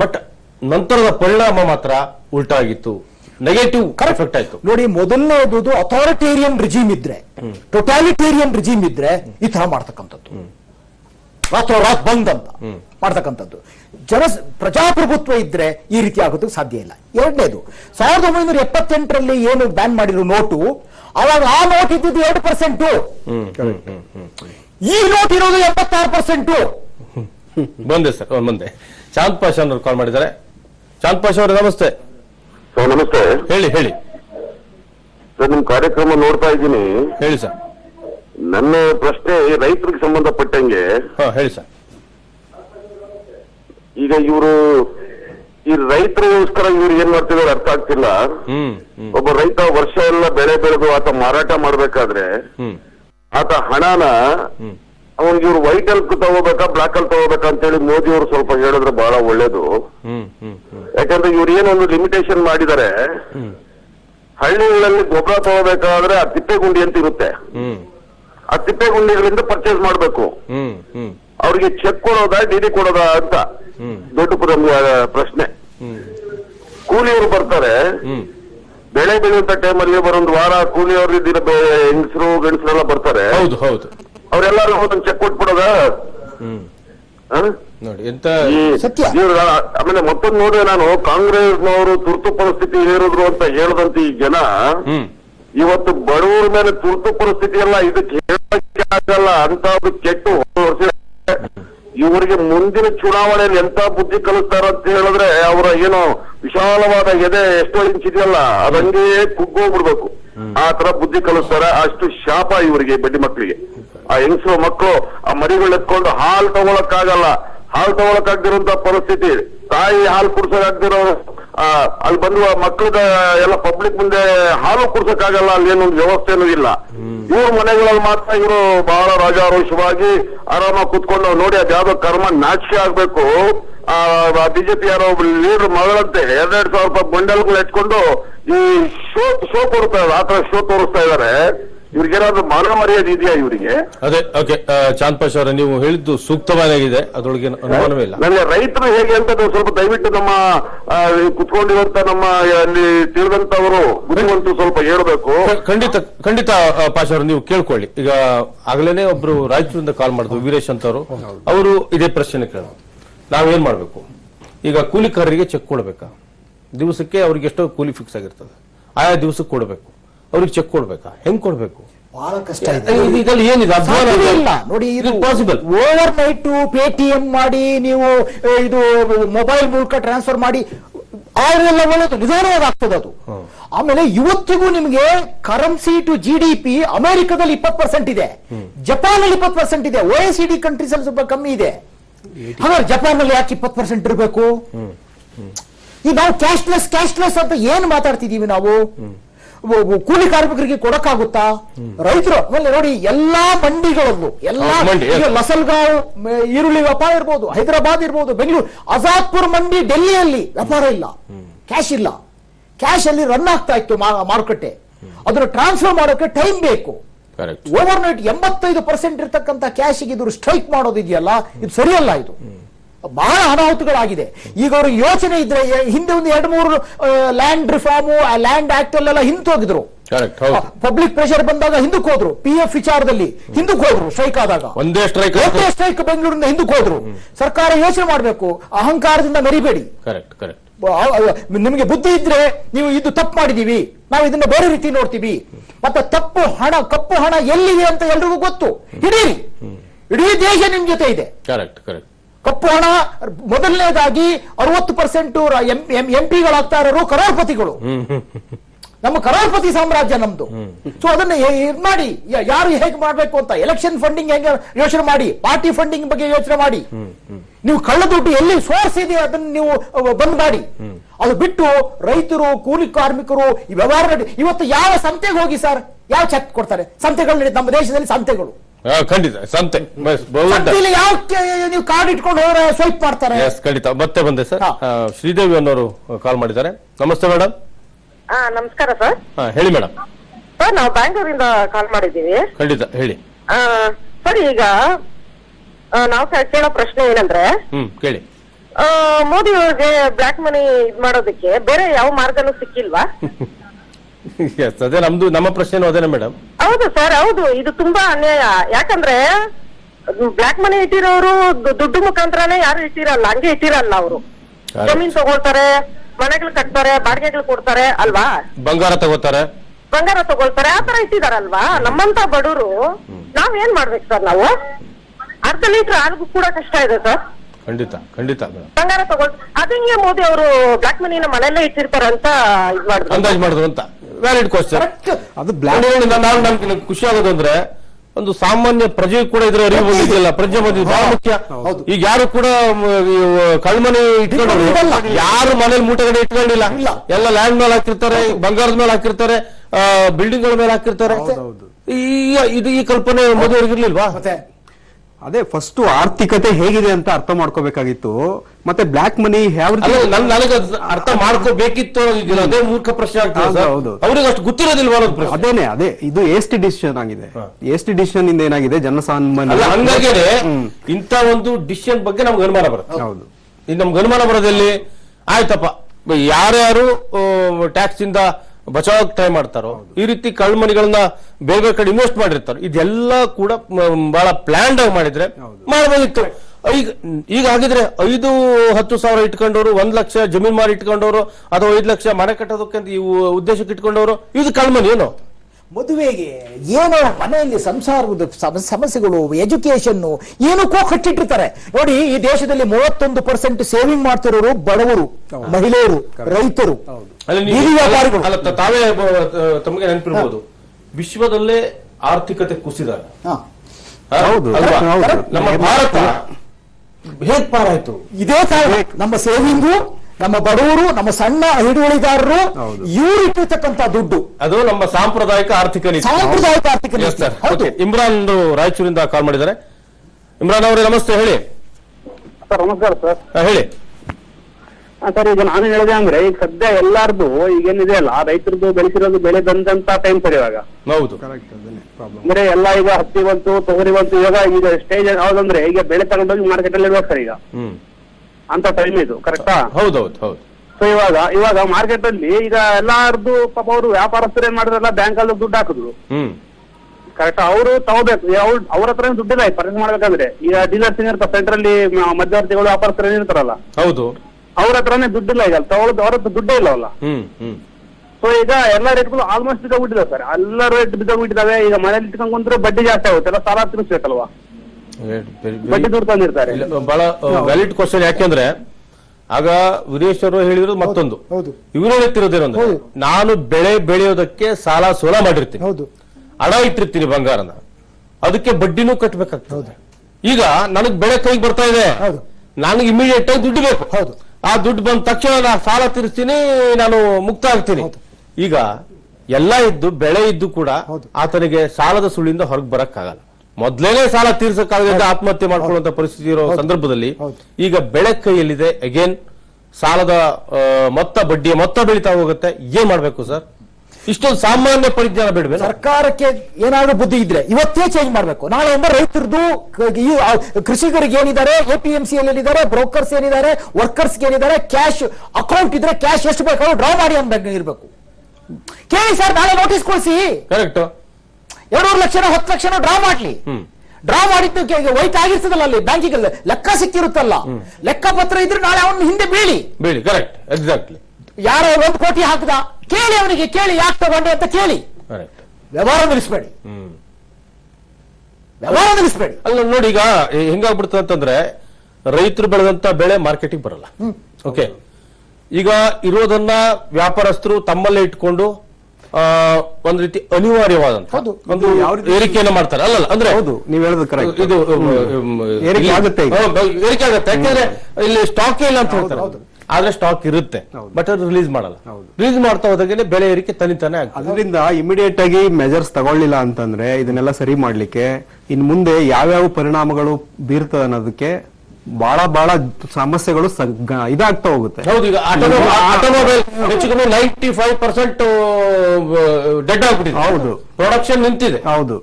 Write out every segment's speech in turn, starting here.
But ನಂತರದ ಪರಿಣಾಮ ಮಾತ್ರ ಉಲ್ಟಾಗಿತ್ತು. ನೆಗೆಟಿವ್ ಕರೆಕ್ಟ್ ಆಯ್ತು. ನೋಡಿ ಮೊದಲನೇದು ಅಥಾರಿಟೇರಿಯನ್ ರಿಜೀಮ್ ಇದ್ರೆ ಟೊಟಾಲಿಟೇರಿಯನ್ ರಿಜೀಮ್ ಇದ್ರೆ ಈ ತರ ಮಾಡ್ತಕ್ಕಂಥದ್ದು. ರಾತ್ರೋ ರಾತ್ ಬಂದ್ ಅಂತ ಮಾಡ್ತಕ್ಕಂಥದ್ದು. ಜನ ಪ್ರಜಾಪ್ರಭುತ್ವ ಇದ್ರೆ ಈ ರೀತಿ ಆಗೋದಕ್ಕೆ ಸಾಧ್ಯ ಇಲ್ಲ. ಎರಡನೇದು ಸಾವಿರದ ಒಂಬೈನೂರ ಎಪ್ಪತ್ತೆಂಟರಲ್ಲಿ ಏನು ಬ್ಯಾನ್ ಮಾಡಿದ್ರು ನೋಟು ಅವಾಗ ಆ ನೋಟ್ ಇದ್ದಿದ್ದು ಎರಡು ಪರ್ಸೆಂಟ್ ಈ ನೋಟ್ ಇರೋದು ಎಪ್ಪತ್ತಾರು ಪರ್ಸೆಂಟ್ ಬಂದೆ ಸರ್ ಬಂದೆ. ಚಾಂದ್ ಪಾಷಾ ಅವರು ಕಾಲ್ ಮಾಡಿದ್ದಾರೆ. ಚಾಂದ್ ಪಾಷಾ ಅವರೇ ನಮಸ್ತೆ. ಸರ್ ನಮಸ್ತೆ. ಹೇಳಿ ಹೇಳಿ. ಸರ್ ನಿಮ್ ಕಾರ್ಯಕ್ರಮ ನೋಡ್ತಾ ಇದ್ದೀನಿ. ಹೇಳಿ ಸರ್. ನನ್ನ ಪ್ರಶ್ನೆ ರೈತರಿಗೆ ಸಂಬಂಧಪಟ್ಟಂಗೆ. ಹಾ ಹೇಳಿ ಸರ್. ಈಗ ಇವರು ಈ ರೈತರಿಗೋಸ್ಕರ ಇವ್ರು ಏನ್ ಮಾಡ್ತಿದ್ದಾರೆ ಅರ್ಥ ಆಗ್ತಿಲ್ಲ. ಹ್ಮ್ ಹ್ಮ್. ಒಬ್ಬ ರೈತ ವರ್ಷ ಎಲ್ಲ ಬೆಳೆ ಬೆಳೆದು ಆತ ಮಾರಾಟ ಮಾಡ್ಬೇಕಾದ್ರೆ ಹ್ಮ್. ಆತ ಹಣನ ಅವನಿಗೆ ಇವ್ರು ವೈಟ್ ಅಲ್ಲಿ ತಗೋಬೇಕಾ ಬ್ಲಾಕ್ ಅಲ್ಲಿ ತಗೋಬೇಕಾ ಅಂತೇಳಿ ಮೋದಿ ಅವರು ಸ್ವಲ್ಪ ಹೇಳಿದ್ರೆ ಬಹಳ ಒಳ್ಳೇದು. ಯಾಕಂದ್ರೆ ಇವ್ರು ಏನೊಂದು ಲಿಮಿಟೇಷನ್ ಮಾಡಿದ್ದಾರೆ ಹ್ಮ್. ಹಳ್ಳಿಗಳಲ್ಲಿ ಗೊಬ್ಬರ ತಗೋಬೇಕಾದ್ರೆ ಆ ತಿಪ್ಪೆಗುಂಡಿ ಅಂತ ಇರುತ್ತೆ. ಆ ಆ ತಿಪ್ಪೆಗುಂಡಿಗಳಿಂದ ಪರ್ಚೇಸ್ ಮಾಡ್ಬೇಕು. ಅವ್ರಿಗೆ ಚೆಕ್ ಕೊಡೋದಾ ಡಿಡಿ ಕೊಡೋದಾ ಅಂತ. ದೊಡ್ಡ ಪ್ರ- ಪ್ರಶ್ನೆ. ಕೂಲಿಯವರು ಬರ್ತಾರೆ. ಬೆಳೆ ಬೆಳೆಯುವಂತ ಟೈಮಲ್ಲಿ ಬರೊಂದು ವಾರ ಕೂಲಿಯವರು ಹೆಂಗಸರು ಗಂಡಸರೆಲ್ಲ ಬರ್ತಾರೆ. ಹೌದು ಹೌದು. ಅವರೆಲ್ಲರೂ ಹೋದ್ ಚೆಕ್ ಕೊಟ್ಬಿಡೋದ? ಹ್ಮ್. ನೋಡಿ ಎಂತ ಸತ್ಯ. ಇವ್ರು ಆಮೇಲೆ ಮತ್ತೊಂದ್ ನೋಡಿ ನಾನು ಕಾಂಗ್ರೆಸ್ನವರು ತುರ್ತು ಪರಿಸ್ಥಿತಿ ಹೇರಿದ್ರು ಅಂತ ಹೇಳದಂತ ಈ ಜನ. ಇವತ್ತು ಬಡವರ ಮೇಲೆ ತುರ್ತು ಪರಿಸ್ಥಿತಿ ಎಲ್ಲ ಇದಕ್ಕೆ ಹೇಳಕ್ಕೆ ಆಗಲ್ಲ ಅಂತ ಅವ್ರು ಕೆಟ್ಟು ವರ್ಷ. ಇವರಿಗೆ ಮುಂದಿನ ಚುನಾವಣೆಯಲ್ಲಿ ಎಂತ ಬುದ್ಧಿ ಕಲಿಸ್ತಾರ ಅಂತ ಹೇಳಿದ್ರೆ ಅವರ ಏನೋ ವಿಶಾಲವಾದ ಎದೆ ಎಷ್ಟೋ ಇಂಚ್ ಇದೆಯಲ್ಲ ಅದಂಗೆ ಕುಗ್ಗೋಗ್ಬಿಡ್ಬೇಕು. ಆ ತರ ಬುದ್ಧಿ ಕಲಿಸ್ತಾರ ಅಷ್ಟು ಶಾಪ ಇವರಿಗೆ ಬಡ್ಡಿ ಮಕ್ಕಳಿಗೆ. ಆ ಹೆಂಗಸರು ಮಕ್ಕಳು ಆ ಮರಿಗಳು ಎತ್ಕೊಂಡು ಹಾಲು ತಗೊಳಕ್ಕಾಗಲ್ಲ. ಹಾಲು ತಗೊಳಕ್ಕಾಗ್ದಿರೋಂತ ಪರಿಸ್ಥಿತಿ. ತಾಯಿ ಹಾಲು ಕುಡ್ಸೋಕಾಗ್ದಿರೋ ಆ, ಅಲ್ಲಿ ಬಂದು ಆ ಮಕ್ಕಳದ ಎಲ್ಲ ಪಬ್ಲಿಕ್ ಮುಂದೆ ಹಾಲು ಕುಡ್ಸಕ್ಕಾಗಲ್ಲ ಅಲ್ಲಿ ಏನೊಂದು ವ್ಯವಸ್ಥೆನೂ ಇಲ್ಲ. ಇವ್ರ ಮನೆಗಳಲ್ಲಿ ಮಾತ್ರ ಇವರು ಬಹಳ ರಾಜಾರೋಷವಾಗಿ ಆರಾಮಾಗಿ ಕುತ್ಕೊಂಡು ನೋಡಿ ಅದ್ಯಾವ್ದೋ ಕರ್ಮ ನಾಚಿಕೆ ಆಗ್ಬೇಕು. ಆ ಬಿಜೆಪಿ ಯಾರೋ ಲೀಡರ್ ಮಗಳಂತೆ ಎರಡೆರಡು ಸಾವಿರ ರೂಪಾಯಿ ಬಂಡಲ್ಗಳು ಎತ್ಕೊಂಡು ಈ ಶೋ ಶೋ ಕೊಡ್ತಾ ಇದ್ದಾರೆ ಆತರ ಶೋ ತೋರಿಸ್ತಾ ಇದಾರೆ ಇವ್ರಿಗೇನಾದ್ರು ಮಾನ ಮರ್ಯಾದೆ ಇದೆಯಾ ಇವರಿಗೆ? ಅದೇ ಓಕೆ ಚಾಂದ್ ಪಾಷಾ ಅವರೇ ನೀವು ಹೇಳಿದ್ದು ಸೂಕ್ತವಾಗಿದೆ ಅದರೊಳಗೆ ಅನುಮಾನವೇ ಇಲ್ಲ. ನನಗೆ ರೈತರು ಹೇಗೆ ಅಂತ ಸ್ವಲ್ಪ ದಯವಿಟ್ಟು ನಮ್ಮ ಕುತ್ಕೊಂಡಿರುವಂತ ನಮ್ಮ ಅಲ್ಲಿ ತಿಳಿದಂತವರು ಬುದ್ಧಿವಂತರು ಸ್ವಲ್ಪ ಹೇಳಬೇಕು. ಖಂಡಿತ ಖಂಡಿತ ಅವರು ನೀವು ಕೇಳ್ಕೊಳ್ಳಿ. ಈಗ ಆಗ್ಲೇನೆ ಒಬ್ರು ರಾಯಚೂರಿಂದ ಕಾಲ್ ಮಾಡಿದ್ರು ವೀರೇಶ್ ಅಂತ ಅವರು. ಅವರು ಇದೇ ಪ್ರಶ್ನೆ ಕೇಳಿದ್ರು ನಾವೇನ್ ಮಾಡ್ಬೇಕು? ಈಗ ಕೂಲಿಕಾರರಿಗೆ ಚೆಕ್ ಕೊಡ್ಬೇಕಾ? ದಿವಸಕ್ಕೆ ಅವ್ರಿಗೆ ಎಷ್ಟೋ ಕೂಲಿ ಫಿಕ್ಸ್ ಆಗಿರ್ತದೆ. ಆಯಾ ದಿವಸಕ್ಕೆ ಕೊಡ್ಬೇಕು. ಅವ್ರಿಗೆ ಚೆಕ್ ಕೊಡ್ಬೇಕಾ? ಹೆಂಗ್ ಕೊಡ್ಬೇಕು? ಬಹಳ ಕಷ್ಟ ಇದೆ. ಇದ್ರಲ್ಲಿ ಏನಿದೆ? ಅಧ್ವಾನ ಸಾಧ್ಯವೇ ಇಲ್ಲ. ನೋಡಿ ಇದು ಪಾಸಿಬಲ್ ಓವರ್ ನೈಟ್ ಪೇಟಿಎಂ ಮಾಡಿ ನೀವು ಇದು ಮೊಬೈಲ್ ಮೂಲಕ ಟ್ರಾನ್ಸ್ಫರ್ ಮಾಡಿ ಆದ್ರೆಲ್ಲ ಒಳ್ಳೆದು. ನಿಧಾನವಾಗಿ ಆಗ್ತದೆ ಅದು. ಆಮೇಲೆ ಇವತ್ತಿಗೂ ನಿಮಗೆ currency to G D P ಅಮೆರಿಕದಲ್ಲಿ ಇಪ್ಪತ್ತು ಪರ್ಸೆಂಟ್ ಇದೆ. ಜಪಾನ್ ಅಲ್ಲಿ ಇಪ್ಪತ್ತು ಪರ್ಸೆಂಟ್ ಇದೆ. ಓ ಎಸ್ ಡಿ ಕಂಟ್ರೀಸ್ ಅಲ್ಲಿ ಸ್ವಲ್ಪ ಕಮ್ಮಿ ಇದೆ. ಹಾಗಾದ್ರೆ ಜಪಾನ್ ಅಲ್ಲಿ ಯಾಕೆ ಇಪ್ಪತ್ತು ಪರ್ಸೆಂಟ್ ಇರಬೇಕು? ಈಗ ನಾವು ಕ್ಯಾಶ್ಲೆಸ್ ಕ್ಯಾಶ್ಲೆಸ್ ಅಂತ ಏನ್ ಮಾತಾಡ್ತಿದೀವಿ ನಾವು? ಒ- ಒ- ಕೂಲಿ ಕಾರ್ಮಿಕರಿಗೆ ಕೊಡಕ್ಕಾಗುತ್ತಾ? ರೈತರು ಆಮೇಲೆ ನೋಡಿ ಎಲ್ಲಾ ಮಂಡಿಗಳಲ್ಲೂ ಎಲ್ಲಾ yes. ಈರುಳ್ಳಿ ವ್ಯಾಪಾರ ಇರ್ಬೋದು ಹೈದರಾಬಾದ್ ಇರ್ಬೋದು ಬೆಂಗಳೂರು ಅಜಾದ್ಪುರ್ ಮಂಡಿ ಡೆಲ್ಲಿಯಲ್ಲಿ ವ್ಯಾಪಾರ ಇಲ್ಲ. ಕ್ಯಾಶ್ ಇಲ್ಲ. ಕ್ಯಾಶ್ ಅಲ್ಲಿ ರನ್ ಆಗ್ತಾ ಇತ್ತು ಮಾರುಕಟ್ಟೆ. ಅದನ್ನ ಟ್ರಾನ್ಸ್ಫರ್ ಮಾಡೋಕೆ ಟೈಮ್ ಬೇಕು. ಓವರ್ ನೈಟ್ ಎಂಬತ್ತೈದು ಪರ್ಸೆಂಟ್ ಇರತಕ್ಕಂತ ಕ್ಯಾಶಿಗೆ ಇದು ಸ್ಟ್ರೈಕ್ ಮಾಡೋದಿದೆಯಲ್ಲ ಇದು ಸರಿಯಲ್ಲ ಇದು. ಬಹಳ ಅನಾಹುತಗಳಾಗಿದೆ. ಈಗ ಅವ್ರಿಗೆ ಯೋಚನೆ ಇದ್ರೆ ಹಿಂದೆ ಒಂದು ಎರಡು ಮೂರು ಲ್ಯಾಂಡ್ ರಿಫಾರ್ಮು ಲ್ಯಾಂಡ್ ಆಕ್ಟ್ ಅಲ್ಲೆಲ್ಲ ಹಿಂತೋಗಿದ್ರು. ಪಬ್ಲಿಕ್ ಪ್ರೆಷರ್ ಬಂದಾಗ ಹಿಂದಕ್ಕೆ ಹೋದ್ರು. ಪಿ ಎಫ್ ವಿಚಾರದಲ್ಲಿ ಹಿಂದಕ್ಕೆ ಹೋದ್ರು ಸ್ಟ್ರೈಕ್ ಆದಾಗ. ಒಂದೇ ಸ್ಟ್ರೈಕ್ ಸ್ಟ್ರೈಕ್ ಬೆಂಗಳೂರಿಂದ ಹಿಂದಕ್ಕೆ ಹೋದ್ರು. ಸರ್ಕಾರ ಯೋಚನೆ ಮಾಡಬೇಕು. ಅಹಂಕಾರದಿಂದ ಮರಿಬೇಡಿ. ಕರೆಕ್ಟ್ ಕರೆಕ್ಟ್ ನಿಮಗೆ ಬುದ್ಧಿ ಇದ್ರೆ ನೀವು ಇದು ತಪ್ಪು ಮಾಡಿದೀವಿ. ನಾವು ಇದನ್ನ ಬೇರೆ ರೀತಿ ನೋಡ್ತೀವಿ. ಮತ್ತೆ ತಪ್ಪು ಹಣ ಕಪ್ಪು ಹಣ ಎಲ್ಲಿದೆ ಅಂತ ಎಲ್ರಿಗೂ ಗೊತ್ತು. ಇಡೀ ಇಡೀ ದೇಶ ನಿಮ್ ಜೊತೆ ಇದೆ. ಕರೆಕ್ಟ್ ಕರೆಕ್ಟ್ ಕಪ್ಪು ಹಣ, ಮೊದಲನೇದಾಗಿ ಅರವತ್ತು ಪರ್ಸೆಂಟ್ ಎಂ ಪಿಗಳಾಗ್ತಾ ಇರೋರು ಕರೋಡ್ಪತಿಗಳು ನಮ್ಮ ಕರೋಡ್ಪತಿ ಸಾಮ್ರಾಜ್ಯ ನಮ್ದು. ಸೊ ಅದನ್ನ ಮಾಡಿ ಯಾರು ಹೇಗೆ ಮಾಡ್ಬೇಕು ಅಂತ ಎಲೆಕ್ಷನ್ ಫಂಡಿಂಗ್ ಹೆಂಗೆ ಯೋಚನೆ ಮಾಡಿ ಪಾರ್ಟಿ ಫಂಡಿಂಗ್ ಬಗ್ಗೆ ಯೋಚನೆ ಮಾಡಿ. ನೀವು ಕಳ್ಳ ದುಡ್ಡು ಎಲ್ಲಿ ಸೋರ್ಸ್ ಇದೆ ಅದನ್ನ ನೀವು ಬಂದ್ ಮಾಡಿ ಅದು ಬಿಟ್ಟು ರೈತರು, ಕೂಲಿ ಕಾರ್ಮಿಕರು, ಈ ವ್ಯವಹಾರ ಇವತ್ತು ಯಾವ ಸಂತೆಗೆ ಹೋಗಿ ಸರ್? ಯಾವ ಚೆಕ್ ಕೊಡ್ತಾರೆ? ಸಂತೆಗಳು ನಮ್ಮ ದೇಶದಲ್ಲಿ ಸಂತೆಗಳು. ಆ, ಖಂಡಿತ ಸಂತೆ ಬಸ್, ಬಹುದೊಡ್ಡ ಸಂತೆಯಲ್ಲಿ ಯಾವ ಕೆ- ನೀವು ಕಾರ್ಡ್ ಇಟ್ಕೊಂಡು ಹೋದ್ರೆ ಸ್ವೈಪ್ ಮಾಡ್ತಾರೆ? ಎಸ್ ಖಂಡಿತ ಮತ್ತೆ ಬಂದೆ ಸರ್. ಹಾ. ಆ, ಶ್ರೀದೇವಿ ಅನ್ನೋರು ಕಾಲ್ ಮಾಡಿದ್ದಾರೆ. ನಮಸ್ತೆ ಮೇಡಮ್ ಹಾ ನಮಸ್ಕಾರ ಸರ್. ಹಾ ಹೇಳಿ ಮೇಡಮ್ ಸರ್ ನಾವು ಬ್ಯಾಂಗ್ಳೂರಿಂದ ಕಾಲ್ ಮಾಡಿದ್ದೀವಿ. ಖಂಡಿತ ಹೇಳಿ. ಆ, ಸರ್ ಈಗ ಆ, ನಾವು ಕ- ಕೇಳೋ ಪ್ರಶ್ನೆ ಏನಂದ್ರೆ ಹ್ಮ್ ಕೇಳಿ. ಆ, ಮೋದಿ ಅವ್ರಿಗೆ ಬ್ಲಾಕ್ ಮನಿ ಇದ್ ಮಾಡೋದಕ್ಕೆ ಬೇರೆ ಯಾವ ಮಾರ್ಗನೂ ಸಿಕ್ಕಿಲ್ವಾ? ಎಸ್ ಅದೇ ನಮ್ದು ನಮ್ಮ ಪ್ರಶ್ನೆ ಅದೇನೆ ಮೇಡಮ್ ಹೌದು ಸರ್ ಹೌದು. ಇದು ತುಂಬಾ ಅನ್ಯಾಯ. ಯಾಕಂದ್ರೆ ಬ್ಲಾಕ್ ಮನಿ ಇಟ್ಟಿರೋರು ದುಡ್ಡು ಮುಖಾಂತರನೇ ಯಾರು ಇಟ್ಟಿರಲ್ಲ ಹಂಗೆ ಇಟ್ಟಿರಲ್ಲ ಅವರು. ಜಮೀನ್ ತಗೊಳ್ತಾರೆ ಮನೆಗಳು ಕಟ್ತಾರೆ ಬಾಡಿಗೆಗಳು ಕೊಡ್ತಾರೆ ಅಲ್ವಾ? ಬಂಗಾರ ತಗೋತಾರೆ ಬಂಗಾರ ತಗೊಳ್ತಾರೆ ಆತರ ಇಟ್ಟಿದಾರಲ್ವಾ? ನಮ್ಮಂತ ಬಡವರು ನಾವ್ ಏನ್ ಮಾಡ್ಬೇಕು ಸರ್ ನಾವು? ಅರ್ಧ ಲೀಟರ್ ಹಾಲ್ಗೂ ಕೂಡ ಕಷ್ಟ ಇದೆ ಸರ್. ಖಂಡಿತ ಖಂಡಿತ ಬಂಗಾರ ತಗೊಳ್ ಅದಂಗೆ ಮೋದಿ ಅವರು ಬ್ಲಾಕ್ ಮನಿನ ಮನೆಯಲ್ಲೇ ಇಟ್ಟಿರ್ತಾರಂತ ಅಂತ ಇದ್ ಮಾಡಿದ್ರು? ಅಂದಾಜ್ ಮಾಡಿದ್ರು ಅಂತ. ವ್ಯಾಲಿಡ್ ಕ್ವಶನ್ ಅದು ನಾನು ನಮ್ಗೆ ಖುಷಿ ಆಗೋದು ಅಂದ್ರೆ ಒಂದು ಸಾಮಾನ್ಯ ಪ್ರಜೆ ಕೂಡ ಇದ್ರ ಅರಿವು ಬಂದಿದ್ದಿಲ್ಲ ಪ್ರಜೆ ಬಂದಿದ್ದು ಬಹಳ ಮುಖ್ಯ. ಹೌದು. ಈಗ ಯಾರು ಕೂಡ ಕಳ್ಮನೆ ಇಟ್ಕೊಂಡು ಯಾರು ಮನೇಲಿ ಮೂಟಗಡೆ ಇಟ್ಕೊಂಡಿಲ್ಲ. ಎಲ್ಲ ಲ್ಯಾಂಡ್ ಮೇಲೆ ಹಾಕಿರ್ತಾರೆ ಬಂಗಾರದ ಮೇಲೆ ಹಾಕಿರ್ತಾರೆ ಬಿಲ್ಡಿಂಗ್ಗಳ ಮೇಲೆ ಹಾಕಿರ್ತಾರೆ. ಈ ಇದು ಈ ಕಲ್ಪನೆ ಮದುವೆ ಇರ್ಲಿಲ್ವಾ? ಅದೇ ಫಸ್ಟ್ ಆರ್ಥಿಕತೆ ಹೇಗಿದೆ ಅಂತ ಅರ್ಥ ಮಾಡ್ಕೋಬೇಕಾಗಿತ್ತು. ಮತ್ತೆ ಬ್ಲಾಕ್ ಮನಿ ಯಾವ ನನಗೆ ಅರ್ಥ ಮಾಡ್ಕೋಬೇಕಿತ್ತು ಅದೇ ಮೂರ್ಖ ಪ್ರಶ್ನೆ ಆಗ್ತದೆ. ಅವ್ರಿಗೆ ಅಷ್ಟು ಗೊತ್ತಿರೋದಿಲ್ವಾ ಅದೇನೆ ಅದೇ ಇದು ಎಸ್ ಟಿ ಡಿಸಿಷನ್ ಆಗಿದೆ. ಎಸ್ ಟಿ ಡಿಸಿಷನ್ ಇಂದ ಏನಾಗಿದೆ? ಜನಸಾಮಾನ್ಯ ಅಲ್ಲ ಇಂತ ಒಂದು ಡಿಸಿಷನ್ ಬಗ್ಗೆ ನಮ್ಗೆ ಅನುಮಾನ ಬರುತ್ತೆ. ಹೌದು. ಇದು ನಮ್ಗೆ ಅನುಮಾನ ಬರೋದಲ್ಲಿ? ಆಯ್ತಪ್ಪ. ಯಾರ್ಯಾರು ಟ್ಯಾಕ್ಸ್ ಇಂದ ಬಚಾವ್ ಟ್ರೈ ಮಾಡ್ತಾರೋ ಈ ರೀತಿ ಕಳ್ಮನಿಗಳನ್ನ ಬೇಗ ಬೇರೆ ಕಡೆ ಇನ್ವೆಸ್ಟ್ ಮಾಡಿರ್ತಾರೋ. ಇದೆಲ್ಲ ಕೂಡ ಬಹಳ ಪ್ಲಾನ್ಡ್ ಆಗಿ ಮಾಡಿದ್ರೆ ಮಾಡಬಹುದಿತ್ತು ಈಗ ಈಗ ಆಗಿದ್ರೆ ಐದು ಹತ್ತು ಸಾವಿರ ಇಟ್ಕೊಂಡವರು ಒಂದ್ ಲಕ್ಷ ಜಮೀನ್ ಮಾರಿ ಇಟ್ಕೊಂಡವರು ಅಥವಾ ಐದು ಲಕ್ಷ ಮನೆ ಕಟ್ಟೋದಕ್ಕೆ ಇವು ಉದ್ದೇಶಕ್ಕೆ ಇಟ್ಕೊಂಡವರು ಇದು ಕಳ್ಮನಿ ಏನು? ಮದುವೆಗೆ ಏನೋ ಮನೆಯಲ್ಲಿ ಸಂಸಾರದ ಸಮಸ್ಯೆಗಳು ಎಜುಕೇಶನ್ ಏನಕ್ಕೋ ಕಟ್ಟಿಟ್ಟಿರ್ತಾರೆ. ನೋಡಿ ಈ ದೇಶದಲ್ಲಿ ಮೂವತ್ತೊಂದು ಪರ್ಸೆಂಟ್ ಸೇವಿಂಗ್ ಮಾಡ್ತಿರೋರು ಬಡವರು ಮಹಿಳೆಯರು ರೈತರು. ವ್ಯಾಪಾರಿಗಳು. ತಾವೇ ತಮಗೆ ನೆನಪಿರ್ಬೋದು. ವಿಶ್ವದಲ್ಲೇ ಆರ್ಥಿಕತೆ ಕುಸಿದಾಗ. ಹಾ. ಹಾ? ಹೌದು. ನಮ್ಮ ಭಾರತ ಹೇಗ್ ಪಾರಾಯ್ತು? ಇದೇ ಕಾರಣ. ನಮ್ಮ ಸೇವಿಂಗು ನಮ್ಮ ಬಡವರು ನಮ್ಮ ಸಣ್ಣ ಹಿಡುವಳಿದಾರರು ಇವರು ಇವ್ರು ತಕ್ಕಂತ ದುಡ್ಡು. ಅದು ನಮ್ಮ ಸಾಂಪ್ರದಾಯಿಕ ಆರ್ಥಿಕ ನೀತಿ. ಸಾಂಪ್ರದಾಯಿಕ ಆರ್ಥಿಕ ನೀತಿ. ಹೌದು. ಇಮ್ರಾನ್ ಅವರು ರಾಯಚೂರಿಂದ ಕಾಲ್ ಮಾಡಿದ್ದಾರೆ. ಇಮ್ರಾನ್ ಅವರೇ ನಮಸ್ತೆ ಹೇಳಿ. ಸರ್ ನಮಸ್ಕಾರ ಸರ್. ಹೇಳಿ. ಆ, ಸರ್ ಈಗ ನಾನು ಹೇಳಿದೆ ಅಂದ್ರೆ ಈಗ ಸದ್ಯ ಎಲ್ಲಾರ್ದು ಈಗೇನಿದೆ ಅಲ್ಲ ರೈತರದ್ದು ಬೆಳೆಸಿರೋದು ಬೆಳೆ ಬಂದಂತ ಟೈಮ್ ಸರ್ ಇವಾಗ. ಹೌದು. ಕರೆಕ್ಟ್ ಅದೇನೆ ಪ್ರಾಬ್ಲಮ್ ಅಂದ್ರೆ ಎಲ್ಲ ಈಗ ಹತ್ತಿ ಬಂತು ತೊಗರಿ ಬಂತು ಇವಾಗ ಈಗ ಸ್ಟೇಜ್ ಯಾವ್ದಂದ್ರೆ ಈಗ ಬೆಳೆ ತಗೊಂಡೋಗಿ ಮಾರ್ಕೆಟ್ ಅಲ್ಲಿ ಇರ್ಬೇಕು ಸರ್ ಈಗ. ಅಂತ ಟೈಮ್ ಇದು ಕರೆಕ್ಟಾ ಹೌದೌದು ಹೌದು. ಸೊ ಇವಾಗ ಇವಾಗ ಮಾರ್ಕೆಟ್ ಅಲ್ಲಿ ಈಗ ಎಲ್ಲಾರ್ದು ಪಾಪ ಅವರು ವ್ಯಾಪಾರಸ್ಥರು ಏನ್ ಮಾಡಿದ್ರಲ್ಲ ಬ್ಯಾಂಕ್ ಅಲ್ಲಿ ದುಡ್ಡು ಹಾಕಿದ್ರು. ಹ್ಮ್. ಕರೆಕ್ಟ್ ಅವರು ತಗೋಬೇಕು. ಅವ್ರ ಅವ್ರ ಹತ್ರ ದುಡ್ಡಿಲ್ಲ ಪರ್ಚೇಸ್ ಮಾಡ್ಬೇಕಂದ್ರೆ. ಈಗ ಡೀಲರ್ಸ್ ಏನಿರ್ತಾರೆ ಸೆಂಟ್ರಲ್ಲಿ ಮಧ್ಯವರ್ತಿಗಳು ವ್ಯಾಪಾರಸ್ಥರು ಏನಿರ್ತಾರಲ್ಲ ಹೌದು. ಅವ್ರ ಹತ್ರನೇ ದುಡ್ಡಿಲ್ಲ ಈಗ. ತಗೊಳ್ಳೋದು ಅವ್ರ ಹತ್ರ ದುಡ್ಡೇ ಇಲ್ಲವಲ್ಲ? ಹ್ಮ್ ಹ್ಮ್. ಸೊ ಈಗ ಎಲ್ಲ ರೇಟ್ಗಳು ಆಲ್ಮೋಸ್ಟ್ ಬಿದ್ದೋಗ್ಬಿಟ್ಟಿದಾವೆ ಸರ್. ಎಲ್ಲ ರೇಟ್ ಬಿದ್ದೋಗ್ಬಿಟ್ಟಿದಾವೆ. ಈಗ ಮನೇಲಿ ಇಟ್ಕೊಂಡ್ ಕುಂತ್ರೆ ಬಡ್ಡಿ ಜಾಸ್ತಿ ಆಗುತ್ತೆ. ಎಲ್ಲ ಸಾಲ very- ಬಡ್ಡಿ ದುಡ್ಡು ತಂದಿರ್ತಾರೆ ಬಹಳ ವ್ಯಾಲಿಡ್ ಕ್ವಶನ್ ಯಾಕೆಂದ್ರೆ ಆಗ ವೀರೇಶ್ ಅವರು ಹೇಳಿರೋದು ಮತ್ತೊಂದು. ಇವರು ಹೇಳ್ತಿರೋದೇನಂದ್ರೆ ನಾನು ಬೆಳೆ ಬೆಳೆಯೋದಕ್ಕೆ ಸಾಲ ಸೋಲ ಮಾಡಿರ್ತೀನಿ. ಹೌದು. ಹಣ ಇಟ್ಟಿರ್ತೀನಿ ಬಂಗಾರನ. ಅದಕ್ಕೆ ಬಡ್ಡಿನೂ ಕಟ್ಟಬೇಕಾಗ್ತದೆ ಈಗ ನನಗ್ ಬೆಳೆ ಕೈಗೆ ಬರ್ತಾ ಇದೆ. ನನಗೆ ಇಮಿಡಿಯೇಟ್ ಆಗಿ ದುಡ್ಡು ಬೇಕು. ಹೌದು. ಆ ದುಡ್ಡು ಬಂದ ತಕ್ಷಣ ನಾನು ಸಾಲ ತೀರಿಸ್ತೀನಿ ನಾನು ಮುಕ್ತ ಆಗ್ತೀನಿ. ಈಗ ಎಲ್ಲ ಇದ್ದು ಬೆಳೆ ಇದ್ದು ಕೂಡ. ಆತನಿಗೆ ಸಾಲದ ಸುಳಿಯಿಂದ ಹೊರಗೆ ಬರಕ್ಕಾಗಲ್ಲ. ಮೊದ್ಲೇನೆ ಸಾಲ ತೀರ್ಸಕ್ಕಾಗದೆ ಆತ್ಮಹತ್ಯೆ ಮಾಡ್ಕೊಳ್ಳುವಂತ ಪರಿಸ್ಥಿತಿ ಇರೋ ಸಂದರ್ಭದಲ್ಲಿ. ಈಗ ಬೆಳೆ ಕೈಯಲ್ಲಿದೆ. ಅಗೇನ್ ಸಾಲದ ಮೊತ್ತ ಬಡ್ಡಿಯ ಮೊತ್ತ ಬೆಳೀತಾ ಹೋಗುತ್ತೆ. ಏನ್ ಮಾಡ್ಬೇಕು ಸರ್? ಇಷ್ಟೊಂದು ಸಾಮಾನ್ಯ ಪರಿಜ್ಞಾನ ಬೇಡವೆ ಸರ್ಕಾರಕ್ಕೆ ಏನಾದ್ರು ಬುದ್ಧಿ ಇದ್ರೆ ಇವತ್ತೇ ಚೇಂಜ್ ಮಾಡಬೇಕು. ನಾಳೆ ಒಬ್ಬ ರೈತರದ್ದು ಕೃಷಿಕರಿಗೆ ಏನಿದ್ದಾರೆ? ಎ ಪಿ ಎಂ ಸಿ ಏನಿದ್ದಾರೆ? ಬ್ರೋಕರ್ಸ್ ಏನಿದ್ದಾರೆ? ವರ್ಕರ್ಸ್ ಏನಿದ್ದಾರೆ? ಕ್ಯಾಶ್ ಅಕೌಂಟ್ ಇದ್ರೆ ಕ್ಯಾಶ್ ಎಷ್ಟು ಬೇಕಾದ್ರೂ ಡ್ರಾ ಮಾಡಿ ಅಂತ ಇರಬೇಕು. ಕೇಳಿ ಸರ್ ನಾಳೆ ನೋಟಿಸ್ ಕೊಡಿಸಿ. ಕರೆಕ್ಟ್ ಎರಡೂವರೆ ಲಕ್ಷನ ಹತ್ತು ಲಕ್ಷನ ಡ್ರಾ ಮಾಡ್ಲಿ. ಡ್ರಾ ಮಾಡಿದ್ದು ವೈಟ್ ಆಗಿರ್ತದಲ್ಲ ಅಲ್ಲಿ ಬ್ಯಾಂಕಿಗೆ ಲೆಕ್ಕ ಸಿಕ್ಕಿರುತ್ತಲ್ಲ. ಲೆಕ್ಕ ಪತ್ರ ಇದ್ರೆ ನಾಳೆ ಅವನ ಹಿಂದೆ ಬೀಳಿ. ಬೀಳಿ ಕರೆಕ್ಟ್ ಎಕ್ಸಾಕ್ಟ್ಲಿ ಯಾರೋ ಒಂದು ಕೋಟಿ ಹಾಕದ? ಕೇಳಿ ಅವನಿಗೆ ಕೇಳಿ ಯಾಕೆ ತಗೊಂಡೆ ಅಂತ ಕೇಳಿ. ಕರೆಕ್ಟ್ ವ್ಯವಹಾರ ನಿಲ್ಲಿಸಬೇಡಿ. ವ್ಯವಹಾರ ನಿಲ್ಲಿಸಬೇಡಿ. ಅಲ್ಲ ನೋಡಿ ಈಗ ಹೆಂಗಾಗ್ಬಿಡ್ತದೆ ಅಂತಂದ್ರೆ ರೈತರು ಬೆಳೆದಂತ ಬೆಳೆ ಮಾರ್ಕೆಟಿಂಗ್ ಬರಲ್ಲ. ಓಕೆ ಈಗ ಇರೋದನ್ನ ವ್ಯಾಪಾರಸ್ಥರು ತಮ್ಮಲ್ಲೇ ಇಟ್ಕೊಂಡು ಒಂದ್ ರೀತಿ ಅನಿವಾರ್ಯವಾದಂತ. ಒಂದು ಯಾವ ರೀತಿ- ಏರಿಕೆಯನ್ನ ಮಾಡ್ತಾರೆ. ಅಲ್ಲಲ್ಲ ಅಂದ್ರೆ ಹೌದು ನೀವು ಹೇಳೋದು ಕರೆಕ್ಟ್ ಇದು ಏರಿಕೆ ಆಗುತ್ತೆ ಏರಿಕೆ ಆಗುತ್ತೆ. ಯಾಕಂದ್ರೆ ಇಲ್ಲಿ ಸ್ಟಾಕ್ ಇಲ್ಲ ಅಂತ ಹೇಳ್ತಾರೆ. ಆದ್ರೆ ಸ್ಟಾಕ್ ಇರುತ್ತೆ ಬಟ್ ಅದು ರಿಲೀಸ್ ಮಾಡಲ್ಲ. ರಿಲೀಸ್ ಮಾಡ್ತಾ ಹೋದಾಗಲೇ ಬೆಳೆ ಏರಿಕೆ ತನಿತಾನೆ ಅದರಿಂದ ಇಮಿಡಿಯೇಟ್ ಆಗಿ ಮೆಜರ್ಸ್ ತಗೊಳ್ಳಿಲ್ಲ ಅಂತಂದ್ರೆ ಇದನ್ನೆಲ್ಲ ಸರಿ ಮಾಡ್ಲಿಕ್ಕೆ ಇನ್ ಮುಂದೆ ಯಾವ್ಯಾವ ಪರಿಣಾಮಗಳು ಬೀರ್ತದೆ ಅನ್ನೋದಕ್ಕೆ ಬಹಳ ಬಹಳ ಸಮಸ್ಯೆಗಳು ಇದಾಗ್ತಾ ಹೋಗುತ್ತೆ. ಹೌದು ಈಗ ಆಟೋಮೊಬೈಲ್ ಹೆಚ್ಚು ಕಮ್ಮಿ ನೈಂಟಿ ಫೈವ್ ಪರ್ಸೆಂಟ್ ಡೆಡ್ ಆಗ್ಬಿಟ್ಟಿದೆ. ಹೌದು. ಪ್ರೊಡಕ್ಷನ್ ನಿಂತಿದೆ. ಹೌದು.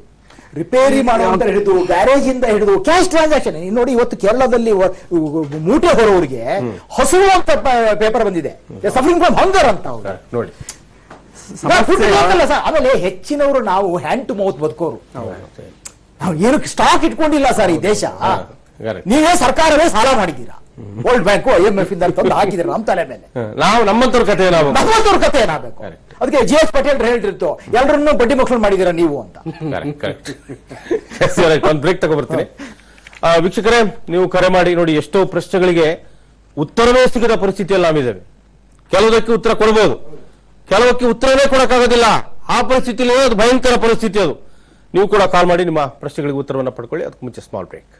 ರಿಪೇರಿ ಮಾಡುವಂತ ಹಿಡಿದು ಗ್ಯಾರೇಜ್ ಇಂದ ಹಿಡಿದು ಕ್ಯಾಶ್ ಟ್ರಾನ್ಸಾಕ್ಷನ್ ನೋಡಿ ಇವತ್ತು ಕೇರಳದಲ್ಲಿ ಮೂಟೆ ಹೊರವರಿಗೆ ಹಸು ಅಂತ ಪೇಪರ್ ಬಂದಿದೆ. ಸಫರಿಂಗ್ ಫ್ರಮ್ ಹಂಗರ್ ಅಂತ ಅವ್ರು. ನೋಡಿ. ಆಮೇಲೆ ಹೆಚ್ಚಿನವರು ನಾವು ಹ್ಯಾಂಡ್ ಟು ಮೌತ್ ಬದುಕೋರು. ನಾವು ಏನು ಸ್ಟಾಕ್ ಇಟ್ಕೊಂಡಿಲ್ಲ ಸರ್ ಈ ದೇಶ. ನೀವೇ ಸರ್ಕಾರವೇ ಸಾಲ ಮಾಡಿದ್ದೀರಾ? World Bank I M F ಇಂದ ತಂದು ಹಾಕಿದ್ರೆ ನಮ್ಮ ತಲೆ ಮೇಲೆ? ನಾವು ನಮ್ಮಂತವ್ರ ಕಥೆ ನಮ್ಮಂತವ್ರ ಕಥೆ ಏನಾಗಬೇಕು? ಅದಕ್ಕೆ ಜಿ ಎಸ್ ಪಟೇಲ್ ಹೇಳ್ತಿರ್ತು ಎಲ್ಲರನ್ನೂ ಬಡ್ಡಿ ಮಕ್ಕಳು ಮಾಡಿದ್ದೀರಾ ನೀವು ಅಂತ? ಒಂದು ಬ್ರೇಕ್ ತಗೊಬರ್ತೀನಿ. ವೀಕ್ಷಕರೇ ನೀವು ಕರೆ ಮಾಡಿ ನೋಡಿ ಎಷ್ಟೋ ಪ್ರಶ್ನೆಗಳಿಗೆ ಉತ್ತರವೇ ಸಿಗದ ಪರಿಸ್ಥಿತಿಯಲ್ಲಿ ನಾವಿದ್ದೇವೆ. ಕೆಲವುದಕ್ಕೆ ಉತ್ತರ ಕೊಡಬಹುದು ಕೆಲವಕ್ಕೆ ಉತ್ತರವೇ ಕೊಡಕ್ಕಾಗೋದಿಲ್ಲ. ಆ ಪರಿಸ್ಥಿತಿಯಲ್ಲಿ ಅದು ಭಯಂಕರ ಪರಿಸ್ಥಿತಿ ಅದು. ನೀವು ಕೂಡ ಕಾಲ್ ಮಾಡಿ ನಿಮ್ಮ ಪ್ರಶ್ನೆಗಳಿಗೆ ಉತ್ತರವನ್ನು ಪಡ್ಕೊಳ್ಳಿ. ಅದಕ್ಕೆ ಮುಂಚೆ ಸ್ಮಾಲ್ ಬ್ರೇಕ್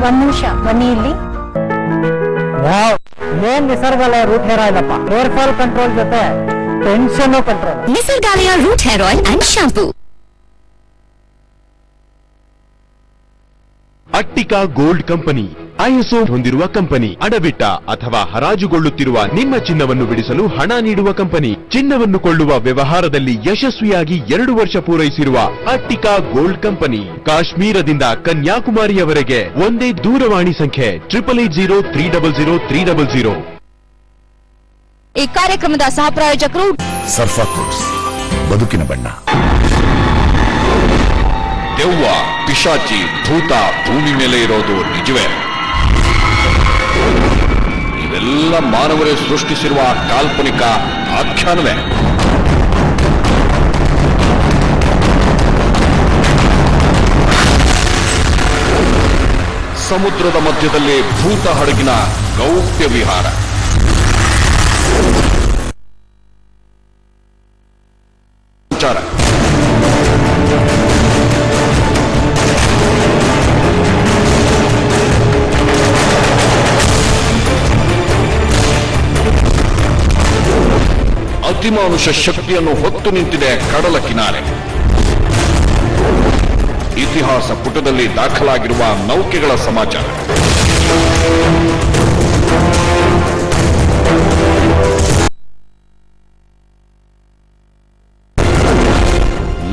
ಒಂದ್ ನಿಮಿಷ ಬನ್ನಿ ಇಲ್ಲಿ. ಏನ್ ನಿಸರ್ಗಾಲಯ ರೂಟ್ ಹೇರ ಇಲ್ಲಪ್ಪ ಹೇರ್ ಫಾಲ್ ಕಂಟ್ರೋಲ್ ಜೊತೆ tension control Nisargalaya root hair oil and shampoo Attica gold company ISO ಹೊಂದಿರುವ ಕಂಪನಿ ಅಡವಿಟ್ಟ ಅಥವಾ ಹರಾಜುಗೊಳ್ಳುತ್ತಿರುವ ನಿಮ್ಮ ಚಿನ್ನವನ್ನು ಬಿಡಿಸಲು ಹಣ ನೀಡುವ ಕಂಪನಿ ಚಿನ್ನವನ್ನು ಕೊಳ್ಳುವ ವ್ಯವಹಾರದಲ್ಲಿ ಯಶಸ್ವಿಯಾಗಿ ಎರಡು ವರ್ಷ ಪೂರೈಸಿರುವ ಅಟ್ಟಿಕಾ ಗೋಲ್ಡ್ ಕಂಪನಿ ಕಾಶ್ಮೀರದಿಂದ ಕನ್ಯಾಕುಮಾರಿಯವರೆಗೆ ಒಂದೇ ದೂರವಾಣಿ ಸಂಖ್ಯೆ triple eight zero three double zero three double zero ಈ ಕಾರ್ಯಕ್ರಮದ ಸಹ ಪ್ರಾಯೋಜಕರು ಸರ್ಫಾ ಬದುಕಿನ ಬಣ್ಣ. ದೆವ್ವ ಪಿಶಾಚಿ ಭೂತ ಭೂಮಿ ಮೇಲೆ ಇರೋದು ನಿಜವೇ? ಇವೆಲ್ಲ ಮಾನವರೇ ಸೃಷ್ಟಿಸಿರುವ ಕಾಲ್ಪನಿಕ ಆಖ್ಯಾನವೇ? ಸಮುದ್ರದ ಮಧ್ಯದಲ್ಲಿ ಭೂತ ಹಡಗಿನ ಗೌಪ್ಯ ವಿಹಾರ. ವಿಚಾರ. ಅತಿಮಾನುಷ ಶಕ್ತಿಯನ್ನು ಹೊತ್ತು ನಿಂತಿದೆ ಕಡಲ ಕಿನಾರೆ. ಇತಿಹಾಸ ಪುಟದಲ್ಲಿ ದಾಖಲಾಗಿರುವ ನೌಕೆಗಳ ಸಮಾಚಾರ.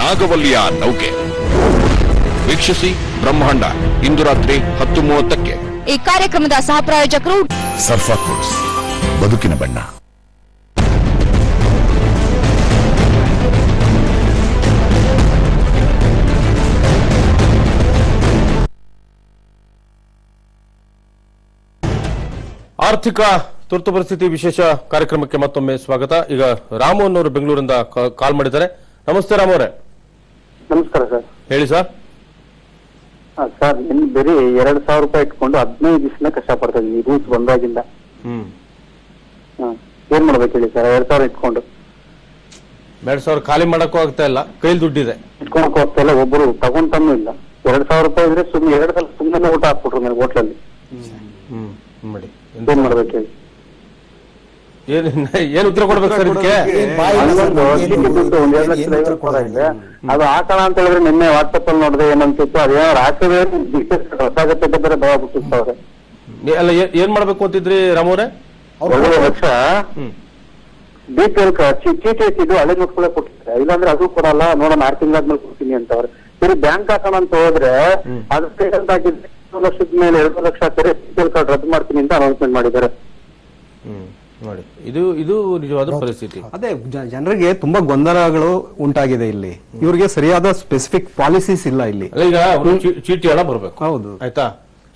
ನಾಗವಲ್ಲಿಯ ನೌಕೆ. ವೀಕ್ಷಿಸಿ ಬ್ರಹ್ಮಾಂಡ ಇಂದು ರಾತ್ರಿ ಹತ್ತು ಮೂವತ್ತಕ್ಕೆ. ಈ ಕಾರ್ಯಕ್ರಮದ ಸಹ ಪ್ರಾಯೋಜಕರು ಸರ್ಫಾ ಬದುಕಿನ ಬಣ್ಣ. ಆರ್ಥಿಕ ತುರ್ತು ಪರಿಸ್ಥಿತಿ ವಿಶೇಷ ಕಾರ್ಯಕ್ರಮಕ್ಕೆ ಮತ್ತೊಮ್ಮೆ ಸ್ವಾಗತ. ಈಗ ರಾಮು ಅನ್ನೋರು ಬೆಂಗಳೂರಿಂದ ಕಾಲ್ ಮಾಡಿದ್ದಾರೆ. ನಮಸ್ತೆ ರಾಮು ಅವರೇ. ನಮಸ್ಕಾರ ಸರ್. ಹೇಳಿ ಸರ್. ಸರ್ ನಿಮ್ ಬರೀ ಎರಡ್ ಸಾವಿರ ರೂಪಾಯಿ ಇಟ್ಕೊಂಡು ಹದಿನೈದು ದಿವಸನ ಕಷ್ಟ ಪಡ್ತಾ ಇದೀವಿ ರೂಲ್ಸ್ ಬಂದಾಗಿಂದ. ಹ್ಮ್. ಹ. ಏನ್ ಮಾಡ್ಬೇಕು ಹೇಳಿ ಸರ್? ಎರಡ್ ಸಾವಿರ ಇಟ್ಕೊಂಡು. ಎರಡ್ ಸಾವಿರ ಖಾಲಿ ಮಾಡಕ್ಕೂ ಆಗ್ತಾ ಇಲ್ಲ. ಕೈಲಿ ದುಡ್ಡಿದೆ. ಇಟ್ಕೊಳಕ್ ಹೋಗ್ತಾ ಇಲ್ಲ. ಒಬ್ರು ತಗೊಂತಾನು ಇಲ್ಲ. ಎರಡ್ ಸಾವಿರ ರೂಪಾಯಿ ಇದ್ರೆ ಸುಮ್ನೆ ಎರಡ್ ಸಲ ಸುಮ್ಮನೆ ಊಟ ಹಾಕ್ಬಿಟ್ರು ನನಗೆ ಹೋಟ್ಲಲ್ಲಿ. ಹ್ಮ್. ಮಾಡಿ. ಏನ್ ಮಾಡ್ಬೇಕು? ಹೇಳಿ ಏನ್ ಏನ್ ಉತ್ತರ ಕೊಡ್ಬೇಕು ಸರ್ ಇದಕ್ಕೆ? ಅದು ಹಾಕೋಣ ಅಂತ ಹೇಳಿದ್ರೆ ನಿನ್ನೆ ವಾಟ್ಸಪ್ ಅಲ್ಲಿ ನೋಡಿದೆ ಏನಂತಿತ್ತು ಅದೇನಾದ್ರು ಹಾಕಿದ್ರೆ ಹೊಸಾಗತ್ತೆ ಬೇರೆ ಭಯ ಬಿಟ್ಟಿರ್ತಾವ್ರೆ ಅಲ್ಲ ಏನ್ ಮಾಡ್ಬೇಕು ಅಂತಿದ್ರಿ ರಾಮವ್ರೆ ಲಕ್ಷ ಬಿ ಪಿ ಎಲ್ ಚೀಟಿ ಇದು ಹಳೆ ನೋಟ್ಗಳೇ ಕೊಟ್ಟಿದ್ದಾರೆ. ಇಲ್ಲಾಂದ್ರೆ ಅದು ಕೊಡಲ್ಲ ನೋಡೋಣ ಆರು ತಿಂಗಳಾದ್ಮೇಲೆ ಕೊಡ್ತೀನಿ ಅಂತವ್ರೆ ಸರಿ ಬ್ಯಾಂಕ್ ಹಾಕೋಣ ಅಂತ ಹೋದ್ರೆ ಅದಕ್ಕೆ ಅಂತ ಹಾಕಿದ್ರೆ ಎರಡು ಲಕ್ಷದ ಮೇಲೆ ಎರಡು ಲಕ್ಷ ಹಾಕಿದ್ರೆ ಎಲ್ ಕಾರ್ಡ್ ರದ್ದು ಮಾಡ್ತೀನಿ ಅಂತ ಅನೌನ್ಸ್ಮೆಂಟ್ ಮಾಡಿದ್ದಾರೆ. ಹ್ಮ್ ನೋಡಿ. ಇದು ಇದು ನಿಜವಾದ ಪರಿಸ್ಥಿತಿ. ಅದೇ ಜ- ಜನರಿಗೆ ತುಂಬಾ ಗೊಂದಲಗಳು ಉಂಟಾಗಿದೆ ಇಲ್ಲಿ. ಇವ್ರಿಗೆ ಸರಿಯಾದ ಸ್ಪೆಸಿಫಿಕ್ ಪಾಲಿಸೀಸ್ ಇಲ್ಲ ಇಲ್ಲಿ. ಅಲ್ಲ ಈಗ ಅವ್ರು ಚೀ- ಚೀಟಿ ಹಣ ಬರ್ಬೇಕು. ಹೌದು. ಆಯ್ತಾ?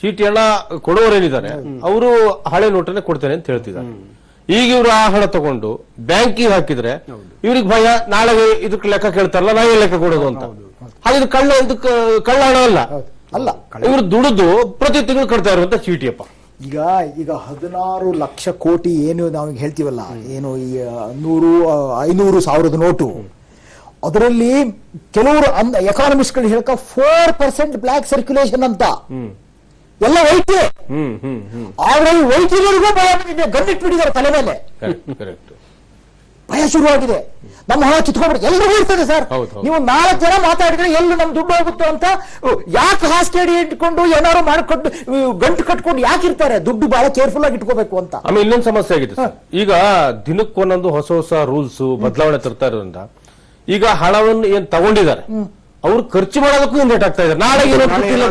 ಚೀಟಿ ಹಣ ಕೊಡೋರೇನಿದ್ದಾರೆ ಅವರು ಹಳೆ ನೋಟನ್ನೇ ಕೊಡ್ತೇನೆ ಅಂತ ಹೇಳ್ತಿದ್ದಾರೆ. ಈಗ ಇವರು ಆ ಹಣ ತಗೊಂಡು ಬ್ಯಾಂಕಿಗೆ ಹಾಕಿದ್ರೆ ಇವ್ರಿಗೆ ಭಯ ನಾಳೆ ಇದಕ್ಕೆ ಲೆಕ್ಕ ಕೇಳ್ತಾರಲ್ಲ ನಾವೇ ಲೆಕ್ಕ ಕೊಡೋದು ಅಂತ. ಹಾಗೆ ಕಳ್ಳ ಇದಕ್ಕೆ ಕಳ್ಳ ಹಣ ಅಲ್ಲ. ಅಲ್ಲ ಇವರು ದುಡಿದು ಪ್ರತಿ ತಿಂಗಳು ಕಟ್ತಾ ಇರುವಂತ ಚೀಟಿಯಪ್ಪ. ಈಗ ಈಗ ಹದಿನಾರು ಲಕ್ಷ ಕೋಟಿ ಏನು ನಾವು ಹೇಳ್ತೀವಲ್ಲ ಏನು ಈ ನೂರು ಐನೂರು ಸಾವಿರದ ನೋಟು. ಅದರಲ್ಲಿ ಕೆಲವರು ಎಕಾನಮಿಸ್ಟ್ಗಳು ಹೇಳ್ಕ ಫೋರ್ ಪರ್ಸೆಂಟ್ ಬ್ಲಾಕ್ ಸರ್ಕ್ಯುಲೇಷನ್ ಅಂತ. ಎಲ್ಲ ವೈಟ್ ಆದ್ರೆ ವೈಟಿಗಳಿಗೂ ಭಯ ಗಂಡಿಟ್ಟು ಬಿಟ್ಟಿದ್ದಾರೆ ತಲೆ ಮೇಲೆ. ಭಯ ಶುರುವಾಗಿದೆ. ನಮ್ಮ ಹಣ ಕಿತ್ಕೊಂಡ್ಬಿಟ್ಟು ಎಲ್ರಿಗೂ ಇರ್ತದೆ ಸರ್. ನೀವು ನಾಲ್ಕು ಜನ ಮಾತಾಡಿದ್ರೆ ಎಲ್ಲಿ ನಮ್ ದುಡ್ಡು ಹೋಗುತ್ತೋ ಅಂತ ಯಾಕೆ ಹಾಸ್ಟೇಡಿ ಇಟ್ಕೊಂಡು ಏನಾರು ಮಾಡ್ಕೊಂಡು ಗಂಟು ಕಟ್ಕೊಂಡು ಯಾಕೆ ಇರ್ತಾರೆ? ದುಡ್ಡು ಬಹಳ ಕೇರ್ಫುಲ್ ಆಗಿ ಇಟ್ಕೋಬೇಕು ಅಂತ. ಆಮೇಲೆ ಇನ್ನೊಂದು ಸಮಸ್ಯೆ ಆಗಿದೆ ಸರ್. ಈಗ ದಿನಕ್ಕೊಂದೊಂದು ಹೊಸ ಹೊಸ ರೂಲ್ಸ್ ಬದಲಾವಣೆ ತರ್ತಾ ಇರೋದ್ರಿಂದ ಈಗ ಹಣವನ್ನು ಏನ್ ತಗೊಂಡಿದ್ದಾರೆ? ಅವ್ರು ಖರ್ಚು ಮಾಡೋದಕ್ಕೂ ರೇಟ್ ಆಗ್ತಾ ಇದ್ದಾರೆ ನಾಳೆ ಏನೋ ಗೊತ್ತಿಲ್ಲ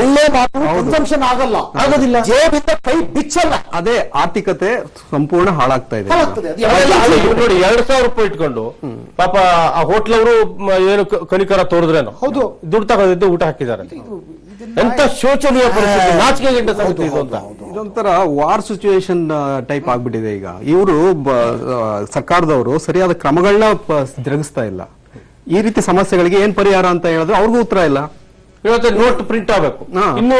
ಒಳ್ಳೆ ಮಾತು ಕನ್ಸಂಪ್ಷನ್ ಆಗಲ್ಲ. ಆಗೋದಿಲ್ಲ. ಜೇಬಿಂದ ಕೈ ಬಿಚ್ಚಲ್ಲ. ಅದೇ ಆರ್ಥಿಕತೆ ಸಂಪೂರ್ಣ ಹಾಳಾಗ್ತಾ ಇದೆ. ನೋಡಿ ಎರಡ್ ಸಾವಿರ ರೂಪಾಯಿ ಇಟ್ಕೊಂಡು ಪಾಪ ಆ ಹೋಟ್ಲ್ ಅವರು ಏನು ಕನಿಕರ ತೋರಿದ್ರೇನು? ಹೌದು. ದುಡ್ಡು ತಗೋದಿದ್ದು ಊಟ ಹಾಕಿದ್ದಾರೆ. ಎಂತ ಶೋಚನೀಯ ಪರಿಸ್ಥಿತಿ. ನಾಚಿಕೆ ಗಂಟ ಸಂಗತಿ ಇದು ಅಂತ. ಇದೊಂಥರ ವಾರ್ ಸಿಚುವೇಶನ್ ಟೈಪ್ ಆಗ್ಬಿಟ್ಟಿದೆ ಈಗ. ಇವರು ಸರ್ಕಾರದವರು ಸರಿಯಾದ ಕ್ರಮಗಳನ್ನ ಜರುಗಿಸ್ತಾ ಇಲ್ಲ. ಈ ರೀತಿ ಸಮಸ್ಯೆಗಳಿಗೆ ಏನ್ ಪರಿಹಾರ ಅಂತ ಹೇಳಿದ್ರೆ ಅವ್ರಿಗೂ ಉತ್ತರ ಇಲ್ಲ. ಇವತ್ತು ನೋಟ್ ಪ್ರಿಂಟ್ ಆಗ್ಬೇಕು. ಹಾ. ಇನ್ನು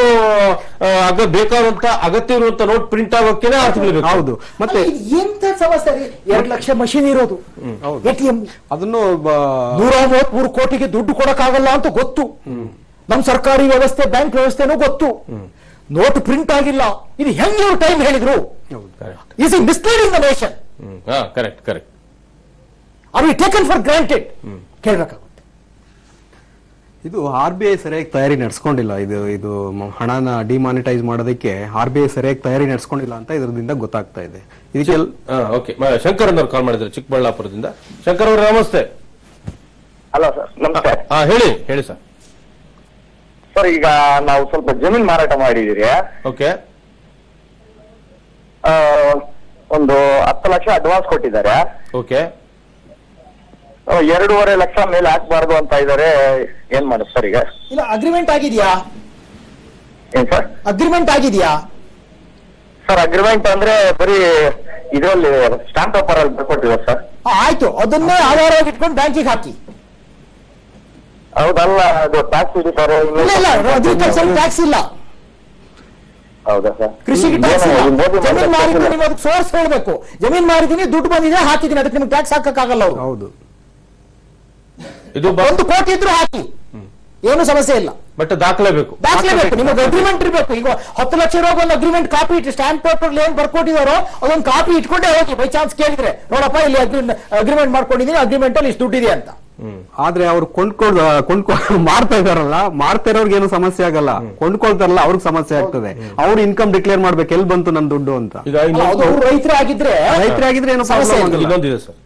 ಆಗ ಅಗ ಬೇಕಾದಂತ ಅಗತ್ಯ ಇರುವಂತ ನೋಟ್ ಪ್ರಿಂಟ್ ಆಗೋಕೆ. ಹೌದು. ಮತ್ತೆ ಎಂತ ಸಮಸ್ಯೆ ರೀ? ಎರಡ್ ಲಕ್ಷ ಮಷೀನ್ ಇರೋದು. ಎಟಿಎಂ ಅದನ್ನು ನೂರ ಮೂವತ್ಮೂರು ಕೋಟಿಗೆ ದುಡ್ಡು ಕೊಡಕ್ಕಾಗಲ್ಲ ಅಂತ ಗೊತ್ತು. ನಮ್ ಸರ್ಕಾರಿ ವ್ಯವಸ್ಥೆ ಬ್ಯಾಂಕ್ ವ್ಯವಸ್ಥೆನೂ ಗೊತ್ತು. ನೋಟ್ ಪ್ರಿಂಟ್ ಆಗಿಲ್ಲ. ಇದು ಹೆಂಗ್ ಇವ್ರು ಟೈಮ್ ಹೇಳಿದ್ರು. Is he misleading the nation correct correct. Are we taken for granted ಕೇಳ್ಬೇಕಾಗುತ್ತೆ. ಇದು ಆರ್ ಬಿ ಐ ಸರಿಯಾಗಿ ತಯಾರಿ ನಡೆಸ್ಕೊಂಡಿಲ್ಲ. ಇದು ಇದು ಹಣನ ಡಿಮಾನಿಟೈಸ್ ಮಾಡೋದಕ್ಕೆ ಆರ್ ಬಿ ಐ ಸರಿಯಾಗಿ ತಯಾರಿ ನಡೆಸ್ಕೊಂಡಿಲ್ಲ ಅಂತ ಇದರಿಂದ ಗೊತ್ತಾಗ್ತಾ ಇದೆ. ಇದಕ್ಕೆ ಓಕೆ. ಶಂಕರ್ ಅವರು ಕಾಲ್ ಮಾಡಿದ್ರು ಚಿಕ್ಕಬಳ್ಳಾಪುರದಿಂದ. ಶಂಕರ್ ಅವ್ರ ನಮಸ್ತೆ. ಹಲೋ ಸರ್ ನಮಸ್ತೆ. ಹಾ ಹೇಳಿ ಹೇಳಿ ಸರ್. ಸರ್ ಈಗ ನಾವು ಸ್ವಲ್ಪ ಜಮೀನ್ ಮಾರಾಟ ಮಾಡಿದಿರಿ ಓಕೆ. ಆ, ಒಂದು ಹತ್ತು ಲಕ್ಷ ಅಡ್ವಾನ್ಸ್ ಕೊಟ್ಟಿದ್ದಾರೆ. ಓಕೆ. ಎರಡೂವರೆ ಲಕ್ಷ ಮೇಲೆ ಹಾಕ್ಬಾರ್ದು ಅಂತ ಇದಾರೆ. ಏನ್ ಮಾಡೋದು ಸರ್ ಈಗ? ಇಲ್ಲ ಅಗ್ರಿಮೆಂಟ್ ಆಗಿದೆಯಾ? ಏನ್ ಸರ್? ಅಗ್ರಿಮೆಂಟ್ ಆಗಿದೆಯಾ? ಸರ್ ಅಗ್ರಿಮೆಂಟ್ ಅಂದ್ರೆ ಬರೀ ಇದರಲ್ಲಿ ಸ್ಟಾಂಪ್ ಪೇಪರ್ ಅಲ್ಲಿ ಬರ್ಕೊಟ್ಟಿದ್ದಾರೆ ಸರ್. ಆ, ಆಯ್ತು. ಅದನ್ನೇ ಆಧಾರವಾಗಿ ಇಟ್ಕೊಂಡು ಬ್ಯಾಂಕಿಗೆ ಹಾಕಿ. ಹೌದಲ್ಲ ಅದು ಟ್ಯಾಕ್ಸ್ ಹಿಡಿತಾರೆ ಇಲ್ಲ ಇಲ್ಲ. ಅಗ್ರಿಕಲ್ಚರ್ ಟ್ಯಾಕ್ಸ್ ಇಲ್ಲ. ಹೌದಾ ಸರ್? ಕೃಷಿಗೆ ಟ್ಯಾಕ್ಸ್ ಇಲ್ಲ. ಮೋದಿ ಜಮೀನ್ ಮಾಡಿದ tax ನೀವು ಅದಕ್ಕೆ ಸೋರ್ಸ್ ಹೇಳ್ಬೇಕು. ಜಮೀನ್ ಮಾರಿದೀನಿ ದುಡ್ಡು ಬಂದಿದೆ ಹಾಕಿದೀನಿ ಅದಕ್ಕೆ ನಿಮ್ಗೆ ಟ್ಯಾಕ್ಸ್ ಹಾಕಕ್ಕಾಗಲ್ಲ ಅವರು. ಹೌದು. ಇದು ಒಂದು ಕೋಟಿ ಇದ್ರೂ ಹಾಕಿ. ಏನು ಸಮಸ್ಯೆ ಇಲ್ಲ. ಬಟ್ ದಾಖಲೆ ಬೇಕು ದಾಖಲೆ ಬೇಕು ನಿಮಗೆ ಅಗ್ರಿಮೆಂಟ್ ಇರಬೇಕು. ಈಗ ಹತ್ತು ಲಕ್ಷ ಇರೋ ಒಂದು ಅಗ್ರಿಮೆಂಟ್ ಕಾಪಿ ಇಟ್ಟು ಸ್ಟ್ಯಾಂಪ್ ಪೇಪರ್ ಏನ್ ಬರ್ಕೊಟ್ಟಿದಾರೋ ಅದೊಂದು ಕಾಪಿ ಇಟ್ಕೊಂಡೇ ಹೋಗಿ. ಬೈ ಚಾನ್ಸ್ ಕೇಳಿದ್ರೆ ನೋಡಪ್ಪ ಇಲ್ಲಿ ಅಗ್ರಿಮೆಂಟ್ ಮಾಡ್ಕೊಂಡಿದ್ದೀನಿ ಅಗ್ರಿಮೆಂಟ್ ಅಲ್ಲಿ ಇಷ್ಟು ದುಡ್ಡಿದೆ ಅಂತ. ಆದ್ರೆ ಅವ್ರು ಕೊಂಡ್ಕೊಳ್ ಕೊಂಡ್ಕೊ ಮಾಡ್ತಾ ಇದಾರಲ್ಲ ಮಾಡ್ತಾ ಇರೋರ್ಗೆ ಏನು ಸಮಸ್ಯೆ ಆಗಲ್ಲ. ಕೊಂಡ್ಕೊಳ್ತಾರಲ್ಲ ಅವ್ರಿಗೆ ಸಮಸ್ಯೆ ಆಗ್ತದೆ. ಅವ್ರು ಇನ್ಕಮ್ ಡಿಕ್ಲೇರ್ ಮಾಡ್ಬೇಕು ಎಲ್ಲಿ ಬಂತು ನನ್ ದುಡ್ಡು ಅಂತ. ಈಗ ಆಗಿದ್ರೆ ರೈತರೇ ಆಗಿದ್ರೆ ರೈತರಾಗಿದ್ರೆ ಏನು ಸಮಸ್ಯೆ ಇನ್ನೊಂದಿದೆ ಸರ್.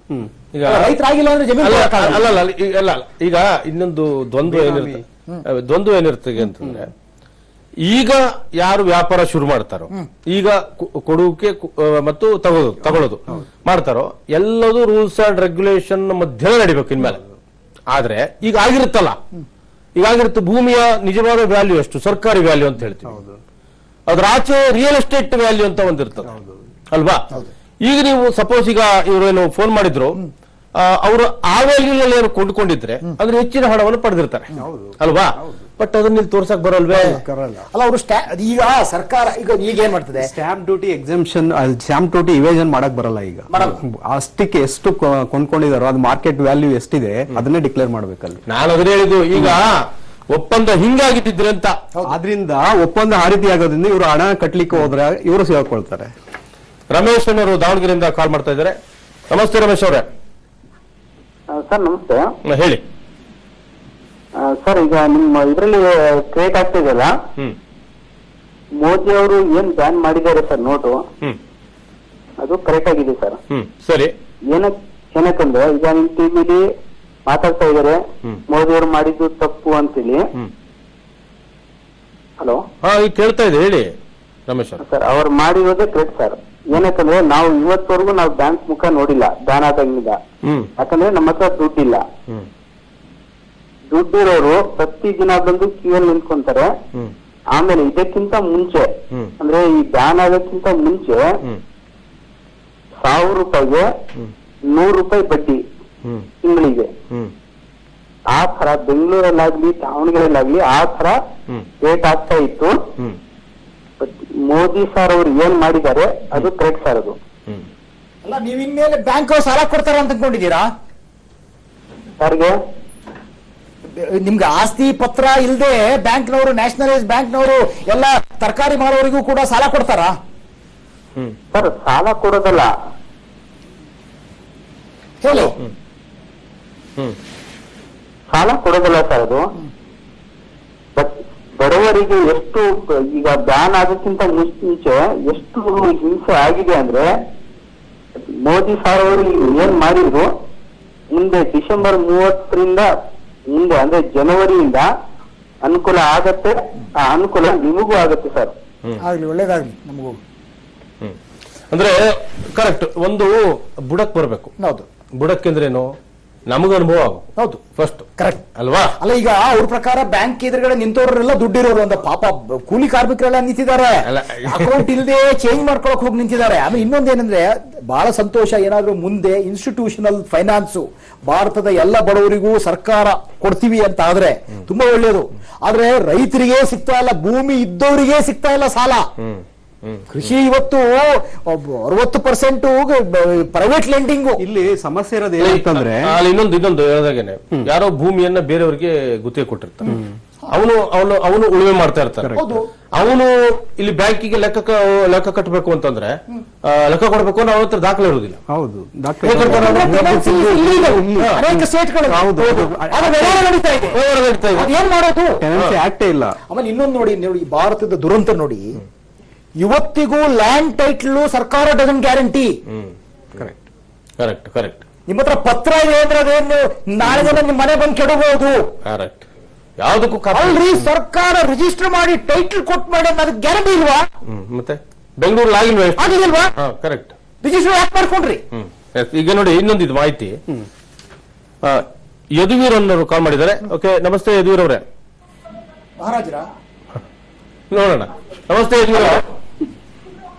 ಈಗ ರೈತರಾಗಿಲ್ಲ ಅಂದ್ರೆ ಜಮೀನು ಅಲ್ಲ ಕೊಡಕ್ಕಾಗಲ್ಲ. ಅಲ್ಲ ಅಲ್ಲ, ಈ- ಅಲ್ಲ ಅಲ್ಲ. ಈಗ ಇನ್ನೊಂದು ದ್ವಂದ್ವ ಏನಿರುತ್ತೆ? ದ್ವಂದ್ವ ಏನಿರ್ತದೆ ಅಂತಂದ್ರೆ ಈಗ ಯಾರು ವ್ಯಾಪಾರ ಶುರು ಮಾಡ್ತಾರೋ ಈಗ ಕೊ- ಕೊಡುವಿಕೆ ಕು- ಮತ್ತು ತಗೊಳ್ಳೋದು ತಗೊಳ್ಳೋದು ಮಾಡ್ತಾರೋ ಎಲ್ಲದೂ ರೂಲ್ಸ್ ಅಂಡ್ ರೆಗ್ಯುಲೇಷನ್ ಮಧ್ಯ ನಡಿಬೇಕು ಇನ್ಮೇಲೆ. ಆದ್ರೆ ಈಗ ಆಗಿರುತ್ತಲ್ಲ? ಈಗ ಆಗಿರುತ್ತೆ ಭೂಮಿಯ ನಿಜವಾದ ವ್ಯಾಲ್ಯೂ ಎಷ್ಟು? ಸರ್ಕಾರಿ ವ್ಯಾಲ್ಯೂ ಅಂತ ಹೇಳ್ತೀವಿ. ಅದ್ರ ಆಚೆ ರಿಯಲ್ ಎಸ್ಟೇಟ್ ವ್ಯಾಲ್ಯೂ ಅಂತ ಒಂದಿರ್ತದೆ. ಅಲ್ವಾ? ಈಗ ನೀವು ಸಪೋಸ್ ಈಗ ಇವರು ಫೋನ್ ಮಾಡಿದ್ರು ಅವರು ಆ ವ್ಯಾಲ್ಯೂನಲ್ಲಿ ಏನು ಕೊಂಡ್ಕೊಂಡಿದ್ರೆ ಅದ್ರ ಹೆಚ್ಚಿನ ಹಣವನ್ನು ಪಡೆದಿರ್ತಾರೆ. ಅಲ್ವಾ? ಬಟ್ ಅದನ್ನ ಇಲ್ಲಿ ತೋರ್ಸಕ್ ಬರಲ್ವೇ? ಅಲ್ಲ ಅವರು ಈಗ ಸರ್ಕಾರ ಈಗ ಈಗ ಏನ್ ಮಾಡ್ತದೆ? Stamp duty exemption stamp duty evasion ಮಾಡಕ್ ಬರಲ್ಲ ಈಗ. ಅಷ್ಟಕ್ಕೆ ಎಷ್ಟು ಕೊಂಡ್ಕೊಂಡಿದಾರೋ ಅದು ಮಾರ್ಕೆಟ್ ವ್ಯಾಲ್ಯೂ ಎಷ್ಟಿದೆ ಅದನ್ನೇ ಡಿಕ್ಲೇರ್ ಮಾಡ್ಬೇಕಲ್ಲಿ. ನಾನು ಅದನ್ನ ಹೇಳಿದ್ದು ಈಗ ಒಪ್ಪಂದ ಹಿಂಗಾಗಿದ್ದಿದ್ರೆ ಅಂತ. ಆದ್ರಿಂದ ಒಪ್ಪಂದ ಆ ರೀತಿ ಆಗೋದ್ರಿಂದ ಇವರು ಹಣ ಕಟ್ಲಿಕ್ಕೆ ಹೋದ್ರೆ ಇವರು ಸೇವಕೊಳ್ತಾರೆ ರಮೇಶ್ ಅವರು ದಾವಣಗೆರೆಯಿಂದ ಕಾಲ್ ಮಾಡ್ತಾ ಇದ್ದಾರೆ. ನಮಸ್ತೆ ರಮೇಶ್ ಅವರೇ. ಸರ್ ನಮಸ್ತೆ. ಹ್ಮ್, ಹೇಳಿ. ಸರ್ ಈಗ ನಿಮ್ಮ ಇದರಲ್ಲಿ ಕ್ರಿಯೇಟ್ ಆಗ್ತಿದೆಯಲ್ಲ? ಹ್ಮ್. ಮೋದಿ ಅವರು ಏನ್ ಬ್ಯಾನ್ ಮಾಡಿದ್ದಾರೆ ಸರ್ ನೋಟು? ಹ್ಮ್. ಅದು ಕರೆಕ್ಟ್ ಆಗಿದೆ ಸರ್. ಹ್ಮ್ ಸರಿ. ಏನಕ್ ಏನಕ್ಕಂದ್ರೆ ಈಗ ನಿಮ್ ಟಿವಿಲಿ ಮಾತಾಡ್ತಾ ಇದಾರೆ ಹ್ಮ್. ಮೋದಿ ಅವರು ಮಾಡಿದ್ದು ತಪ್ಪು ಅಂತೇಳಿ ಹ್ಮ್. ಹಲೋ? ಹಾ ಈಗ ಕೇಳ್ತಾ ಇದೆ ಹೇಳಿ. ರಮೇಶ್ ಅವರು. ಸರ್ ಅವ್ರು ಮಾಡಿರೋದೇ ಕರೆಕ್ಟ್ ಸರ್. ಏನಕ್ಕಂದ್ರೆ ನಾವು ಇವತ್ತವರೆಗೂ ನಾವು ಬ್ಯಾಂಕ್ ಮುಖ ನೋಡಿಲ್ಲ ದಾನ ಹ್ಮ್. ಯಾಕಂದ್ರೆ ನಮ್ಮ ಹತ್ರ ದುಡ್ಡಿಲ್ಲ. ದುಡ್ಡಿರೋರು ಪ್ರತಿ ದಿನ ಬಂದು ಕ್ಯೂ ಅಲ್ಲಿ ನಿಂತ್ಕೊಂತಾರೆ ಆಮೇಲೆ ಇದಕ್ಕಿಂತ ಮುಂಚೆ ಅಂದ್ರೆ ಈ ಬ್ಯಾನ್ ಆಗೋಕ್ಕಿಂತ ಮುಂಚೆ ಸಾವಿರ ರೂಪಾಯಿಗೆ ನೂರು ರೂಪಾಯಿ ಬಡ್ಡಿ ತಿಂಗಳಿಗೆ. ಆ ತರ ಬೆಂಗಳೂರಲ್ಲಾಗ್ಲಿ ದಾವಣಗೆರೆಯಲ್ಲಾಗ್ಲಿ ಆ ತರ. ರೇಟ್ ಆಗ್ತಾ ಇತ್ತು. ಮೋದಿ ಸರ್ ಅವ್ರು ಏನ್ ಮಾಡಿದ್ದಾರೆ ಅದು ಕರೆಕ್ಟ್ ಸರ್ ಅದು. ಹ್ಮ್. ಅಲ್ಲ ನೀವ್ ಇನ್ಮೇಲೆ ಬ್ಯಾಂಕ್ ಅವ್ರು ಸಾಲ ಕೊಡ್ತಾರ ಅಂತ ಅನ್ಕೊಂಡಿದ್ದೀರಾ? ಸರ್ಗೆ ನಿಮ್ಗೆ ಆಸ್ತಿ ಪತ್ರ ಇಲ್ಲದೆ ಬ್ಯಾಂಕ್ನವರು ನ್ಯಾಷನಲೈಸ್ ಬ್ಯಾಂಕ್ನವರು ಎಲ್ಲ ತರಕಾರಿ ಮಾರೋರಿಗೂ ಕೂಡ ಸಾಲ ಕೊಡ್ತಾರಾ? ಸರ್ ಸಾಲ ಕೊಡೋದಲ್ಲ. ಹೇಳಿ. ಸಾಲ ಕೊಡೋದಲ್ಲ ಸರ್ ಅದು. ಬಡವರಿಗೆ ಎಷ್ಟು ಈಗ ಬ್ಯಾನ್ ಆಗೋಕ್ಕಿಂತ ಮುಂಚೆ ಎಷ್ಟು ಹಿಂಸೆ ಆಗಿದೆ ಅಂದ್ರೆ ಮೋದಿ ಸಾರ್ ಅವರು ಏನ್ ಮಾಡಿದ್ರು ಮುಂದೆ ಡಿಸೆಂಬರ್ ಮೂವತ್ತರಿಂದ ಮುಂದೆ ಅಂದ್ರೆ ಜನವರಿಯಿಂದ ಅನುಕೂಲ ಆಗತ್ತೆ ಆ ಅನುಕೂಲ ನಿಮಗೂ ಆಗತ್ತೆ ಸರ್. ಆಗ್ಲಿ ಒಳ್ಳೇದಾಗ್ಲಿ ನಮಗೂ. ಹ್ಮ್. ಅಂದ್ರೆ ಕರೆಕ್ಟ್ ಒಂದು ಬುಡಕ್ ಬರಬೇಕು. ಹೌದು. ಬುಡಕ್ ಅಂದ್ರೇನು ನಮಗ ಅನುಭವ ಹೌದು ಫಸ್ಟ್ ಕರೆಕ್ಟ್ ಅಲ್ವಾ? ಅಲ್ಲ ಈಗ ಅವ್ರ ಪ್ರಕಾರ ಬ್ಯಾಂಕ್ ಎದುರುಗಡೆ ನಿಂತವ್ರೆಲ್ಲ ದುಡ್ಡಿರೋರು ಅಂತ ಪಾಪ ಕೂಲಿ ಕಾರ್ಮಿಕರೆಲ್ಲ ನಿಂತಿದ್ದಾರೆ. ಅಕೌಂಟ್ ಇಲ್ಲದೆ ಚೇಂಜ್ ಮಾಡ್ಕೊಳಕ್ ಹೋಗಿ ನಿಂತಿದ್ದಾರೆ. ಆಮೇಲೆ ಇನ್ನೊಂದೇನಂದ್ರೆ ಬಹಳ ಸಂತೋಷ ಏನಾದ್ರೂ ಮುಂದೆ ಇನ್ಸ್ಟಿಟ್ಯೂಷನಲ್ ಫೈನಾನ್ಸ್ ಭಾರತದ ಎಲ್ಲ ಬಡವರಿಗೂ ಸರ್ಕಾರ ಕೊಡ್ತೀವಿ ಅಂತ ಆದ್ರೆ ತುಂಬಾ ಒಳ್ಳೇದು. ಆದ್ರೆ ರೈತರಿಗೆ ಸಿಗ್ತಾ ಇಲ್ಲ ಭೂಮಿ ಇದ್ದವರಿಗೆ ಸಿಗ್ತಾ ಇಲ್ಲ ಸಾಲ. ಕೃಷಿ ಇವತ್ತು ಅರವತ್ತು ಪರ್ಸೆಂಟ್ ಪ್ರೈವೇಟ್ ಲೆಂಡಿಂಗ್ ಇಲ್ಲಿ ಸಮಸ್ಯೆ ಇರೋದು ಏನಂತಂದ್ರೆ ಅಲ್ಲಿ ಇನ್ನೊಂದು ಇನ್ನೊಂದು ಹೇಳಿದಾಗೇನೆ. ಯಾರೋ ಭೂಮಿಯನ್ನ ಬೇರೆಯವರಿಗೆ ಗುತ್ತಿಗೆ ಕೊಟ್ಟಿರ್ತಾರೆ. ಅವನು ಅವನು ಅವನು ಉಳುಮೆ ಮಾಡ್ತಾ ಇರ್ತಾರೆ. ಹೌದು. ಅವನು ಇಲ್ಲಿ ಬ್ಯಾಂಕಿಗೆ ಲೆಕ್ಕ ಲೆಕ್ಕ ಕಟ್ಟಬೇಕು ಅಂತಂದ್ರೆ ಲೆಕ್ಕ ಕೊಡ್ಬೇಕು ಅಂದ್ರೆ ಅವನ ಹತ್ರ ದಾಖಲೆ ಇರುವುದಿಲ್ಲ. ಹೌದು. ಅವ್ರು? ಅದೇನ್ ಮಾಡೋದು? ಆಕ್ಟೇ ಇಲ್ಲ. ಆಮೇಲೆ ಇನ್ನೊಂದು ನೋಡಿ ನೋಡಿ ಭಾರತದ ದುರಂತ ನೋಡಿ. ಇವತ್ತಿಗೂ ಲ್ಯಾಂಡ್ ಟೈಟ್ಲ್ ಸರ್ಕಾರ doesn't guarantee correct correct correct ನಿಮ್ಮ ಹತ್ರ ಪತ್ರ ಇದೆ ಅಂದ್ರೆ ಅದೇನು ನಾಳೆ ಜನ ನಿಮ್ಮ ಮನೆ ಬಂದು ಕೆಡಬಹುದು? ಕರೆಕ್ಟ್ ಯಾವ್ದಕ್ಕೂ ಅಲ್ರಿ ಸರ್ಕಾರ ರಿಜಿಸ್ಟರ್ ಮಾಡಿ ಟೈಟ್ಲ್ ಕೊಟ್ಟು ಮಾಡಿ ಅದಕ್ಕೆ ಗ್ಯಾರಂಟಿ ಇಲ್ವಾ? ಮತ್ತೆ? ಬೆಂಗಳೂರಲ್ಲಿ ಆಗಿಲ್ವಾ? ಆಗಿಲ್ವಾ ಕರೆಕ್ಟ್ ರಿಜಿಸ್ಟರ್ ಯಾಕೆ ಮಾಡ್ಕೊಂಡ್ರಿ? ಈಗ ನೋಡಿ ಇನ್ನೊಂದು ಇದು ಮಾಹಿತಿ. ಯದುವೀರ್ ಅನ್ನೋರು ಕಾಲ್ ಮಾಡಿದ್ದಾರೆ. ಓಕೆ ನಮಸ್ತೆ ಯದುವೀರ್ ಅವರೇ. ಮಹಾರಾಜರ. ನೋಡೋಣ. ನಮಸ್ತೆ ಯದುವೀರ್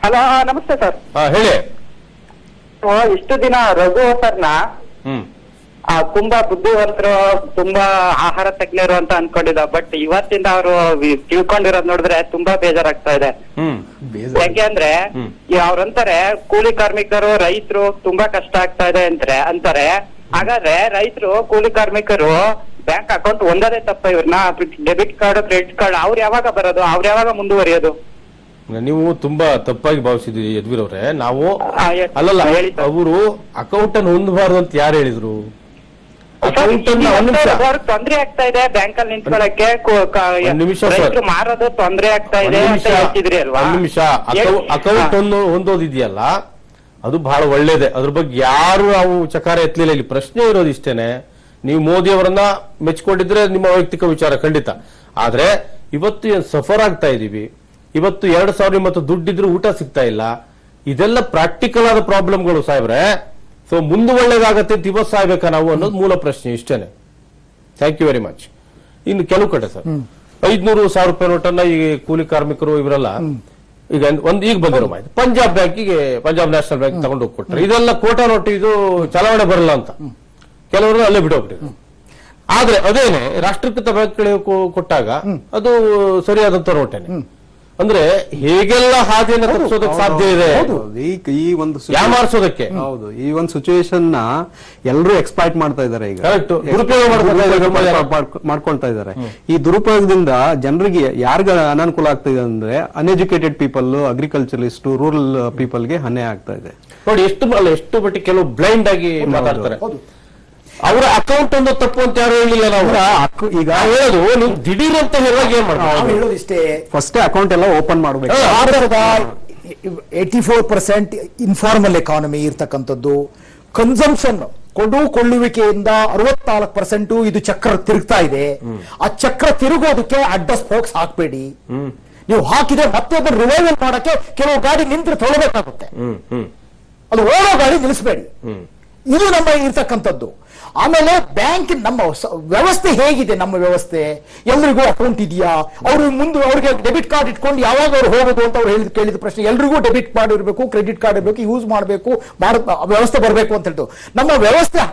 ಹಲೋ ನಮಸ್ತೆ ಸರ್. ಹಾ ಹೇಳಿ. ಇಷ್ಟು ದಿನ ರಘು ಸರ್ನ ಹ್ಮ್. ಆ ತುಂಬಾ ಬುದ್ಧಿವಂತರು ತುಂಬಾ ಆಹಾರ ತಜ್ಞರು ಅಂತ ಅನ್ಕೊಂಡಿದ್ದ. ಬಟ್ ಇವತ್ತಿಂದ ಅವರು ತಿಳ್ಕೊಂಡಿರೋದ್ ನೋಡಿದ್ರೆ ತುಂಬಾ ಬೇಜಾರಾಗ್ತಾ ಇದೆ. ಹ್ಮ್. ಯಾಕೆಂದ್ರೆ ಹ್ಮ್. ಅವ್ರಂತಾರೆ ಕೂಲಿ ಕಾರ್ಮಿಕರು ರೈತರು ತುಂಬಾ ಕಷ್ಟ ಆಗ್ತಾ ಇದೆ ಅಂತಾರೆ ಅಂತಾರೆ. ಹಾಗಾದ್ರೆ ರೈತರು ಕೂಲಿ ಕಾರ್ಮಿಕರು ಬ್ಯಾಂಕ್ ಅಕೌಂಟ್ ಒಂದದೇ ತಪ್ಪ ಇವ್ರನ್ನ ಡೆಬಿಟ್ ಕಾರ್ಡ್ ಕ್ರೆಡಿಟ್ ಕಾರ್ಡ್ ಅವ್ರು ಯಾವಾಗ ಬರೋದು ಅವ್ರು ಯಾವಾಗ ಮುಂದುವರಿಯೋದು? ನೀವು ತುಂಬಾ ತಪ್ಪಾಗಿ ಭಾವಿಸಿದ್ರಿ ಯದ್ವೀರ್ ಅವರೇ. ನಾವು ಅಲ್ಲಲ್ಲ ಅವರು ಅಕೌಂಟ್ ಅನ್ನು ಹೊಂದಬಾರದು ಅಂತ ಯಾರು ಹೇಳಿದ್ರು? ತೊಂದ್ರೆ ಆಗ್ತಾ ಇದೆ ಬ್ಯಾಂಕ್ ಅಲ್ಲಿ ನಿಂತ್ಕೊಳಕ್ಕೆ ಮಾರೋದು ತೊಂದ್ರೆ ಆಗ್ತಾ ಇದೆ ನಿಮಿಷ. ಅಕೌಂಟ್. ಅನ್ನು ಹೊಂದೋದಿದೆಯಲ್ಲ ಅದು ಬಹಳ ಒಳ್ಳೇದೆ. ಅದ್ರ ಬಗ್ಗೆ ಯಾರು ನಾವು ಚಕಾರ ಎತ್ತಲಿಲ್ಲ ಇಲ್ಲಿ. ಪ್ರಶ್ನೆ ಇರೋದು ಇಷ್ಟೇನೆ. ನೀವು ಮೋದಿ ಅವರನ್ನ ಮೆಚ್ಕೊಂಡಿದ್ರೆ ನಿಮ್ಮ ವೈಯಕ್ತಿಕ ವಿಚಾರ ಖಂಡಿತ. ಆದ್ರೆ ಇವತ್ತು ಏನ್ ಸಫರ್ ಆಗ್ತಾ ಇದೀವಿ? ಇವತ್ತು ಎರಡು ಸಾವಿರ ಮತ್ತು ದುಡ್ಡಿದ್ರು ಊಟ ಸಿಗ್ತಾ ಇಲ್ಲ. ಇದೆಲ್ಲ ಪ್ರಾಕ್ಟಿಕಲ್ ಆದ ಪ್ರಾಬ್ಲಮ್ಗಳು ಸಾಹೇಬ್ರೆ. ಸೊ ಮುಂದೆ ಒಳ್ಳೇದಾಗತ್ತೆ ದಿವಸ ಆಗ್ಬೇಕಾ ನಾವು ಅನ್ನೋದು ಮೂಲ ಪ್ರಶ್ನೆ ಇಷ್ಟೇನೆ. ಥ್ಯಾಂಕ್ ಯು ವೆರಿ ಮಚ್ ಇನ್ನು ಕೆಲವು ಕಡೆ ಸರ್. ಐದ್ನೂರು ಸಾವಿರ ರೂಪಾಯಿ ನೋಟನ್ನ ಈ ಕೂಲಿ ಕಾರ್ಮಿಕರು ಇವರೆಲ್ಲ ಈಗ ಒಂದ್ ಈಗ ಬಂದಿರೋ ಮಾಹಿತಿ. ಪಂಜಾಬ್ ಬ್ಯಾಂಕಿಗೆ ಪಂಜಾಬ್ ನ್ಯಾಷನಲ್ ಬ್ಯಾಂಕ್ ತಗೊಂಡು ಹೋಗಿ ಇದೆಲ್ಲ ಕೋಟಾ ನೋಟ್ ಇದು ಚಲಾವಣೆ ಬರಲ್ಲ ಅಂತ. ಕೆಲವರು ಅಲ್ಲೇ ಬಿಡೋಗ್ಬಿಟ್ಟಿದ್ರು ಆದ್ರೆ ಅದೇನೆ ರಾಷ್ಟ್ರೀಕೃತ ಬ್ಯಾಂಕ್ಗಳಿಗೆ ಕೊಟ್ಟಾಗ ಅದು ಸರಿಯಾದಂತ ನೋಟೇನೆ. ಅಂದ್ರೆ ಹೇಗೆಲ್ಲ ಹಾದಿಯನ್ನು ತಪ್ಪಿಸೋದಕ್ಕೆ ಸಾಧ್ಯ ಇದೆ? ಈ ಒಂದು ಮಾಡಿಸೋದಕ್ಕೆ? ಯಾಮಾರಿಸೋದಕ್ಕೆ ಹೌದು. ಈ ಒಂದು ಸಿಚುವೇಶನ್ನ ಎಲ್ಲರೂ ಎಕ್ಸ್ಪೈಟ್ ಮಾಡ್ತಾ ಇದ್ದಾರೆ ಈಗ. ದುರುಪಯೋಗ ಮಾಡ್ಕೊಳ್ತಾ ಇದ್ದಾರೆ ಈ ದುರುಪಯೋಗದಿಂದ ಜನರಿಗೆ ಯಾರಿಗ ಅನಾನುಕೂಲ ಆಗ್ತಾ ಇದೆ ಅಂದ್ರೆ ಅನ್ಎಜುಕೇಟೆಡ್ ಪೀಪಲ್ ಅಗ್ರಿಕಲ್ಚರಿಸ್ಟ್ ರೂರಲ್ ಪೀಪಲ್ಗೆ ಹಾನಿ ಆಗ್ತಾ ಇದೆ. ನೋಡಿ ಎಷ್ಟು ಅಲ್ಲ ಎಷ್ಟು ಬಟ್ಟಿ ಕೆಲವು ಬ್ಲೈಂಡ್ ಆಗಿ ಮಾತಾಡ್ತಾರೆ. ಅವರ ಅಕೌಂಟ್ ಒಂದು ತಪ್ಪು ಅಂತ ಯಾರು ಹೇಳಿಲ್ಲ ನಾವು? ಅವರ ಈಗ ಹೇಳೋದು ನೀವು ದಿಢೀರ್ ಅಂತ ಹೇಳುವಾಗ ಏನ್ ಮಾಡೋದು ಇಷ್ಟೇ ಫಸ್ಟ್ ಅಕೌಂಟ್ ಎಲ್ಲ ಓಪನ್ ಮಾಡಬೇಕು. ಭಾರತದ eighty four percent informal economy ಇರ್ತಕ್ಕಂಥದ್ದು. ಕನ್ಸಂಪ್ಷನ್ ಕೊಡು ಕೊಳ್ಳುವಿಕೆಯಿಂದ ಅರವತ್ನಾಲ್ಕು ಪರ್ಸೆಂಟ್ ಇದು ಚಕ್ರ ತಿರುಗ್ತಾ ಇದೆ. ಆ ಚಕ್ರ ತಿರುಗೋದಕ್ಕೆ ಅಡ್ಡ ಸ್ಪೋಕ್ಸ್ ಹಾಕ್ಬೇಡಿ. ನೀವು ಹಾಕಿದ್ರೆ ಮತ್ತೆ ಅದನ್ನ ರಿವೈವಲ್ ಮಾಡಕ್ಕೆ ಕೆಲವು ಗಾಡಿ ನಿಂತ್ರೆ ತೊಳಬೇಕಾಗುತ್ತೆ. ಅದು ಓಡೋ ಗಾಡಿ ನಿಲ್ಲಿಸಬೇಡಿ. ಇದು ನಮ್ಮ ಇರ್ತಕ್ಕಂಥದ್ದು. ಆಮೇಲೆ ಬ್ಯಾಂಕ್ ನಮ್ಮ ವ್ಯವಸ್ಥೆ ಹೇಗಿದೆ ನಮ್ಮ ವ್ಯವಸ್ಥೆ? ಎಲ್ರಿಗೂ ಅಕೌಂಟ್ ಇದೆಯಾ? ಅವರು ಮುಂದೆ ಅವ್ರಿಗೆ ಡೆಬಿಟ್ ಕಾರ್ಡ್ ಇಟ್ಕೊಂಡು ಯಾವಾಗ ಅವ್ರು ಹೋಗೋದು ಅಂತ ಅವ್ರು ಹೇಳಿದ ಕೇಳಿದ ಪ್ರಶ್ನೆ. ಎಲ್ರಿಗೂ ಡೆಬಿಟ್ ಕಾರ್ಡ್ ಇರಬೇಕು ಕ್ರೆಡಿಟ್ ಕಾರ್ಡ್ ಇರಬೇಕು ಯೂಸ್ ಮಾಡಬೇಕು ಮಾಡ ವ್ಯವಸ್ಥೆ ಬರಬೇಕು ಅಂತ ಹೇಳ್ತು ನಮ್ಮ ವ್ಯವಸ್ಥೆ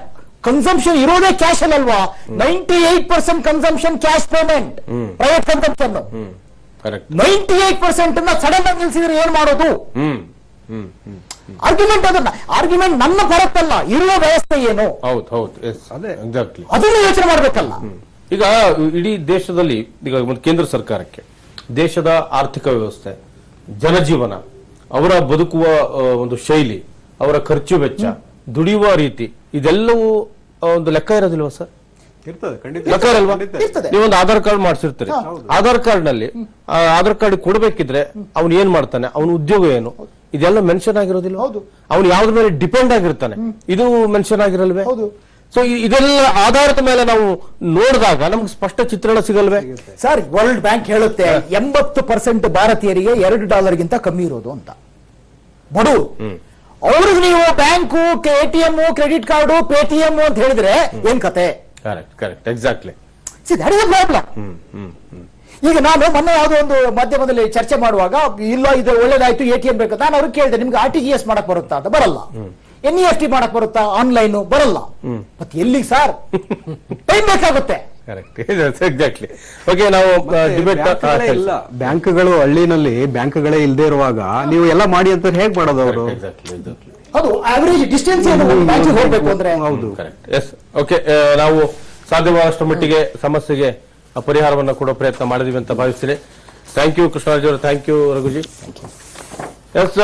ಕನ್ಸಂಪ್ಷನ್ ಇರೋದೇ ಕ್ಯಾಶ್ ಅಲ್ವಾ? Ninety eight percent consumption cash payment private consumption ninety eight percent sudden ಆಗಿ ನಿಲ್ಸಿದ್ರೆ ಏನ್ ಮಾಡೋದು? ಆರ್ಗ್ಯುಮೆಂಟ್ ಅದನ್ನ ಆರ್ಗ್ಯುಮೆಂಟ್ ನನ್ನ ಪರತ್ತಲ್ಲ ಇರುವ ವ್ಯವಸ್ಥೆ ಏನು? ಹೌದು ಹೌದು ಎಸ್ ಅದೇ. ಎಕ್ಸಾಕ್ಟ್ಲಿ ಅದನ್ನ ಯೋಚನೆ ಮಾಡ್ಬೇಕಲ್ಲ. ಈಗ ಇಡೀ ದೇಶದಲ್ಲಿ ಈಗ ಒಂದು ಕೇಂದ್ರ ಸರ್ಕಾರಕ್ಕೆ ದೇಶದ ಆರ್ಥಿಕ ವ್ಯವಸ್ಥೆ ಜನಜೀವನ ಅವರ ಬದುಕುವ ಒಂದು ಶೈಲಿ ಅವರ ಖರ್ಚು ವೆಚ್ಚ ದುಡಿಯುವ ರೀತಿ ಇದೆಲ್ಲವೂ ಒಂದು ಲೆಕ್ಕ ಇರೋದಿಲ್ವಾ ಸರ್? ನೀವೊಂದು ಆಧಾರ್ ಕಾರ್ಡ್ ಮಾಡಿಸಿರ್ತೀರಿ. ಆಧಾರ್ ಕಾರ್ಡ್ನಲ್ಲಿ ಆಧಾರ್ ಕಾರ್ಡ್ ಕೊಡ್ಬೇಕಿದ್ರೆ ಅವ್ನು ಏನ್ ಮಾಡ್ತಾನೆ? ಅವನ ಉದ್ಯೋಗ ಏನು? ಇದೆಲ್ಲ ಮೆನ್ಷನ್ ಆಗಿರೋದಿಲ್ಲ ಹೌದು. ಅವ್ನು ಯಾವ್ದ್ರ ಮೇಲೆ ಡಿಪೆಂಡ್ ಆಗಿರ್ತಾನೆ. ಇದು ಮೆನ್ಷನ್ ಆಗಿರಲ್ವೇ? ಹೌದು. ಸೊ ಇದೆಲ್ಲ ಆಧಾರದ ಮೇಲೆ ನಾವು ನೋಡಿದಾಗ ನಮ್ಗೆ ಸ್ಪಷ್ಟ ಚಿತ್ರಣ ಸಿಗಲ್ವೇ? ಸರ್ ವರ್ಲ್ಡ್ ಬ್ಯಾಂಕ್ ಹೇಳುತ್ತೆ ಎಂಬತ್ತು ಪರ್ಸೆಂಟ್ ಭಾರತೀಯರಿಗೆ ಎರಡು ಡಾಲರ್ಗಿಂತ ಕಮ್ಮಿ ಇರೋದು ಅಂತ. ಬಡವರು ಅವ್ರಿಗೆ ನೀವು bank ATM credit card Paytm ಅಂತ ಹೇಳಿದ್ರೆ ಏನ್ ಕತೆ? Correct correct exactly see that is problem ಈಗ ನಾನು ಮೊನ್ನೆ ಯಾವುದೋ ಒಂದು ಮಾಧ್ಯಮದಲ್ಲಿ ಚರ್ಚೆ ಮಾಡುವಾಗ ಇಲ್ಲ ಇದು ಒಳ್ಳೇದಾಯ್ತು ಎ ಟಿ ಎಂ ಬೇಕು ನಾನು ಅವ್ರಿಗೆ ಕೇಳಿದೆ ನಿಮ್ಗೆ ಆರ್ ಟಿ ಜಿ ಎಸ್ ಮಾಡಕ್ ಬರುತ್ತಾ ಅಂತ. ಬರಲ್ಲ. ಎನ್ ಇ ಎಫ್ ಟಿ ಮಾಡಕ್ ಬರುತ್ತಾ ಆನ್ಲೈನ್ ಬರಲ್ಲ. ಮತ್ತೆ ಎಲ್ಲಿ ಸರ್? ಟೈಮ್ ಬೇಕಾಗುತ್ತೆ ಕರೆಕ್ಟ್ ಎಕ್ಸಾಕ್ಟ್ಲಿ ಓಕೆ ನಾವು ಡಿಬೇಟ್ ಬ್ಯಾಂಕ್ಗಳೇ ಇಲ್ಲ. ಬ್ಯಾಂಕ್ಗಳು ಹಳ್ಳಿನಲ್ಲಿ ಬ್ಯಾಂಕ್ಗಳೇ ಇಲ್ಲದೆ ಇರುವಾಗ ನೀವು ಎಲ್ಲ ಮಾಡಿ ಅಂತ ಹೇಗ್ ಮಾಡೋದು ಅವರು? ಅದು ಆವರೇಜ್ ಡಿಸ್ಟೆನ್ಸ್ ಏನು ಹೋಗ್ಬೇಕು ಅಂದ್ರೆ? ಹೌದು. ಕರೆಕ್ಟ್ ಎಸ್ ಓಕೆ ನಾವು ಸಾಧ್ಯವಾದಷ್ಟು ಮಟ್ಟಿಗೆ ಸಮಸ್ಯೆಗೆ ಪರಿಹಾರವನ್ನು ಕೊಡೋ ಪ್ರಯತ್ನ ಮಾಡಿದೀವಿ ಅಂತ ಭಾವಿಸ್ತೀನಿ. ಥ್ಯಾಂಕ್ ಯು ಕೃಷ್ಣರಾಜ್ ಅವರು. Thank you Raghuji. ಎಸ್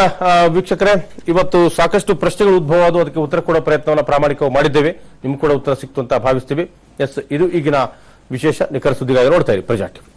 ವೀಕ್ಷಕರೇ ಇವತ್ತು ಸಾಕಷ್ಟು ಪ್ರಶ್ನೆಗಳು ಉದ್ಭವ ಆದವು. ಅದಕ್ಕೆ ಉತ್ತರ ಕೊಡೋ ಪ್ರಯತ್ನವನ್ನು ಪ್ರಾಮಾಣಿಕವಾಗಿ ಮಾಡಿದ್ದೇವೆ. ನಿಮ್ಗೆ ಕೂಡ ಉತ್ತರ ಸಿಕ್ತು ಅಂತ ಭಾವಿಸ್ತೀವಿ. ಎಸ್ ಇದು ಈಗಿನ ವಿಶೇಷ ನಿಖರ ಸುದ್ದಿಗಾಗಿ ನೋಡ್ತಾ ಇರಿ ಪ್ರಜಾ ಟಿವಿ